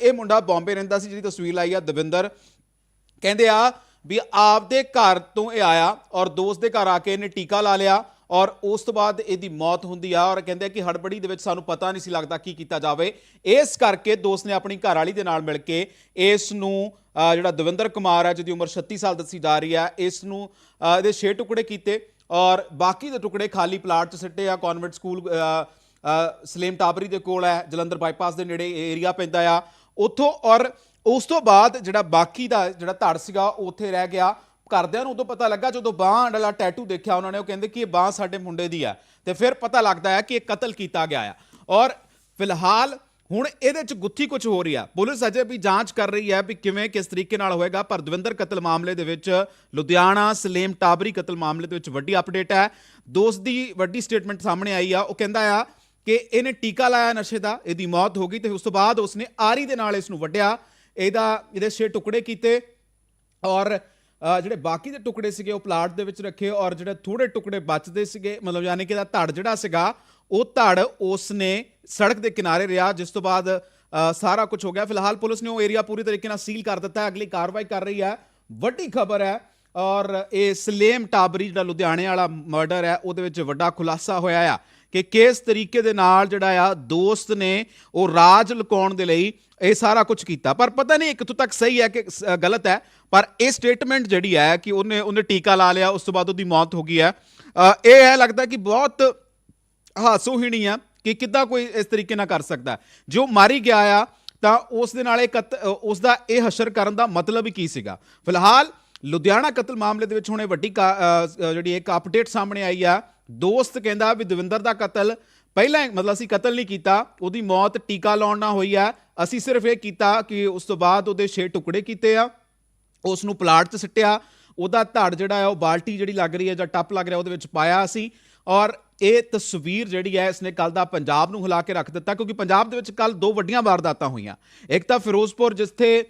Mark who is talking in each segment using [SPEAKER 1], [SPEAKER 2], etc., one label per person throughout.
[SPEAKER 1] ਇਹ ਮੁੰਡਾ ਬੰਬੇ ਰਹਿੰਦਾ ਸੀ, ਜਿਹਦੀ ਤਸਵੀਰ ਲਾਈ ਆ ਦਵਿੰਦਰ। ਕਹਿੰਦੇ ਆ ਵੀ ਆਪਦੇ ਘਰ ਤੋਂ ਇਹ ਆਇਆ ਔਰ ਦੋਸਤ ਦੇ ਘਰ ਆ ਕੇ ਇਹਨੇ ਟੀਕਾ ਲਾ ਲਿਆ ਔਰ ਉਸ ਤੋਂ ਬਾਅਦ ਇਹਦੀ ਮੌਤ ਹੁੰਦੀ ਆ ਔਰ ਕਹਿੰਦੇ ਆ ਕਿ ਹੜਬੜੀ ਦੇ ਵਿੱਚ ਸਾਨੂੰ ਪਤਾ ਨਹੀਂ ਸੀ ਲੱਗਦਾ ਕੀ ਕੀਤਾ ਜਾਵੇ। ਇਸ ਕਰਕੇ ਦੋਸਤ ਨੇ ਆਪਣੀ ਘਰ ਵਾਲੀ ਦੇ ਨਾਲ ਮਿਲ ਕੇ ਇਸ ਨੂੰ ਜਿਹੜਾ ਦਵਿੰਦਰ ਕੁਮਾਰ ਹੈ ਜਿਹਦੀ ਉਮਰ 36 ਸਾਲ ਦੱਸੀ ਜਾ ਰਹੀ ਹੈ ਇਸ ਨੂੰ ਇਹਦੇ 6 ਟੁਕੜੇ ਕੀਤੇ ਔਰ ਬਾਕੀ ਦੇ ਟੁਕੜੇ ਖਾਲੀ ਪਲਾਟ 'ਚ ਸਿੱਟੇ ਆ। ਕਨਵੈਂਟ ਸਕੂਲ ਸਲੇਮ ਟਾਬਰੀ ਦੇ ਕੋਲ ਹੈ, ਜਲੰਧਰ ਬਾਈਪਾਸ ਦੇ ਨੇੜੇ ਏਰੀਆ ਪੈਂਦਾ ਆ। ਉੱਥੋਂ ਔਰ ਉਸ ਤੋਂ ਬਾਅਦ ਜਿਹੜਾ ਬਾਕੀ ਦਾ ਜਿਹੜਾ ਧੜ ਸੀਗਾ, ਉਹ ਉੱਥੇ ਰਹਿ ਗਿਆ। ਘਰਦਿਆਂ ਨੂੰ ਉਦੋਂ ਪਤਾ ਲੱਗਾ, ਜਦੋਂ ਬਾਂਹ ਵਾਲਾ ਟੈਟੂ ਦੇਖਿਆ ਉਹਨਾਂ ਨੇ, ਉਹ ਕਹਿੰਦੇ ਕਿ ਇਹ ਬਾਂਹ ਸਾਡੇ ਮੁੰਡੇ ਦੀ ਆ। ਤੇ ਫਿਰ ਪਤਾ ਲੱਗਦਾ ਹੈ ਕਿ ਇਹ ਕਤਲ ਕੀਤਾ ਗਿਆ ਆ। ਔਰ ਫਿਲਹਾਲ ਹੁਣ ਇਹਦੇ ਚ ਗੁੱਥੀ ਕੁਝ ਹੋ ਰਹੀ ਆ। ਪੁਲਿਸ ਅਜੇ ਵੀ ਜਾਂਚ ਕਰ ਰਹੀ ਹੈ ਵੀ ਕਿਵੇਂ, ਕਿਸ ਤਰੀਕੇ ਨਾਲ ਹੋਏਗਾ, ਪਰ ਦਵਿੰਦਰ ਕਤਲ ਮਾਮਲੇ ਦੇ ਵਿੱਚ ਲੁਧਿਆਣਾ, ਸਲੇਮ, ਟਾਬਰੀ ਕਤਲ ਮਾਮਲੇ ਦੇ ਵਿੱਚ ਵੱਡੀ ਅਪਡੇਟ ਹੈ। ਦੋਸਤ ਦੀ ਵੱਡੀ ਸਟੇਟਮੈਂਟ ਸਾਹਮਣੇ ਆਈ ਆ। ਉਹ ਕਹਿੰਦਾ ਆ ਕਿ ਇਹਨੇ ਟੀਕਾ ਲਾਇਆ ਨਸ਼ੇ ਦਾ, ਇਹਦੀ ਮੌਤ ਹੋ ਗਈ ਤੇ ਉਸ ਤੋਂ ਬਾਅਦ ਉਸਨੇ ਆਰੀ ਦੇ ਨਾਲ ਇਸ ਨੂੰ ਵੱਢਿਆ, ਇਹਦਾ, ਇਹਦੇ ਛੇ ਟੁਕੜੇ ਕੀਤੇ ਔਰ ਜਿਹੜੇ ਬਾਕੀ ਦੇ ਟੁਕੜੇ ਸੀਗੇ ਉਹ ਪਲਾਟ ਦੇ ਵਿੱਚ ਰੱਖੇ ਔਰ ਜਿਹੜੇ ਥੋੜੇ ਟੁਕੜੇ ਬਚਦੇ ਸੀਗੇ, ਮਤਲਬ ਯਾਨੀ ਕਿ ਇਹਦਾ ਧੜ ਜਿਹੜਾ ਸੀਗਾ, ਉਹ ਧੜ ਉਸਨੇ ਸੜਕ ਦੇ ਕਿਨਾਰੇ ਰਿਹਾ, ਜਿਸ ਤੋਂ ਬਾਅਦ ਸਾਰਾ ਕੁਝ ਹੋ ਗਿਆ। ਫਿਲਹਾਲ ਪੁਲਿਸ ਨੇ ਉਹ ਏਰੀਆ ਪੂਰੀ ਤਰੀਕੇ ਨਾਲ ਸੀਲ ਕਰ ਦਿੱਤਾ ਹੈ, ਅਗਲੀ ਕਾਰਵਾਈ ਕਰ ਰਹੀ ਹੈ। ਵੱਡੀ ਖਬਰ ਹੈ ਔਰ ਇਹ ਸਲੇਮ ਟਾਬਰੀ ਜਿਹੜਾ ਲੁਧਿਆਣੇ ਵਾਲਾ ਮਰਡਰ ਹੈ, ਉਹਦੇ ਵਿੱਚ ਵੱਡਾ ਖੁਲਾਸਾ ਹੋਇਆ ਆ। ਕਿ ਕਿਸ ਤਰੀਕੇ ਦੇ ਨਾਲ ਜਿਹੜਾ ਆ ਦੋਸਤ ਨੇ ਉਹ ਰਾਜ ਲੁਕਾਉਣ ਦੇ ਲਈ ਇਹ ਸਾਰਾ ਕੁਝ ਕੀਤਾ। ਪਰ ਪਤਾ ਨਹੀਂ ਕਿੱਥੋਂ ਤੱਕ ਸਹੀ ਹੈ ਕਿ ਸ- ਗਲਤ ਹੈ, ਪਰ ਇਹ ਸਟੇਟਮੈਂਟ ਜਿਹੜੀ ਹੈ ਕਿ ਉਹਨੇ ਉਹਨੇ ਟੀਕਾ ਲਾ ਲਿਆ, ਉਸ ਤੋਂ ਬਾਅਦ ਉਹਦੀ ਮੌਤ ਹੋ ਗਈ ਹੈ। ਇਹ ਹੈ ਲੱਗਦਾ ਕਿ ਬਹੁਤ ਹਾਸੋਹੀਣੀ ਆ ਕਿ ਕਿੱਦਾਂ ਕੋਈ ਇਸ ਤਰੀਕੇ ਨਾਲ ਕਰ ਸਕਦਾ ਹੈ। ਜੋ ਮਾਰੀ ਗਿਆ ਆ, ਤਾਂ ਉਸ ਦੇ ਨਾਲ ਇਹ ਕਤ ਉਸ ਦਾ ਇਹ ਹਸ਼ਰ ਕਰਨ ਦਾ ਮਤਲਬ ਕੀ ਸੀਗਾ? ਫਿਲਹਾਲ, ਲੁਧਿਆਣਾ ਕਤਲ ਮਾਮਲੇ ਦੇ ਵਿੱਚ ਹੁਣ ਇਹ ਵੱਡੀ ਕਾ- ਜਿਹੜੀ ਇੱਕ ਅਪਡੇਟ ਸਾਹਮਣੇ ਆਈ ਆ ਦੋਸਤ ਕਹਿੰਦਾ ਵੀ ਦਵਿੰਦਰ ਦਾ ਕਤਲ ਪਹਿਲਾਂ ਮਤਲਬ ਅਸੀਂ ਕਤਲ ਨਹੀਂ ਕੀਤਾ, ਉਹਦੀ ਮੌਤ ਟੀਕਾ ਲਾਉਣ ਨਾਲ ਹੋਈ ਆ। ਅਸੀਂ ਸਿਰਫ ਇਹ ਕੀਤਾ ਕਿ ਉਸ ਤੋਂ ਬਾਅਦ ਉਹਦੇ 6 ਟੁਕੜੇ ਕੀਤੇ ਆ, ਉਸ ਨੂੰ ਪਲਾਟ 'ਚ ਸਿੱਟਿਆ, ਉਹਦਾ ਧੜ ਜਿਹੜਾ ਹੈ ਉਹ ਬਾਲਟੀ ਜਿਹੜੀ ਲੱਗ ਰਹੀ ਹੈ ਜਾਂ ਟੱਪ ਲੱਗ ਰਿਹਾ ਉਹਦੇ ਵਿੱਚ ਪਾਇਆ ਸੀ ਔਰ ਇਹ ਤਸਵੀਰ ਜਿਹੜੀ ਹੈ ਇਸਨੇ ਕੱਲ ਦਾ ਪੰਜਾਬ ਨੂੰ ਹਿਲਾ ਕੇ ਰੱਖ ਦਿੱਤਾ, ਕਿਉਂਕਿ ਪੰਜਾਬ ਦੇ ਵਿੱਚ ਕੱਲ ਦੋ ਵੱਡੀਆਂ ਵਾਰਦਾਤਾਂ ਹੋਈਆਂ। ਇੱਕ ਤਾਂ ਫਿਰੋਜ਼ਪੁਰ, ਜਿੱਥੇ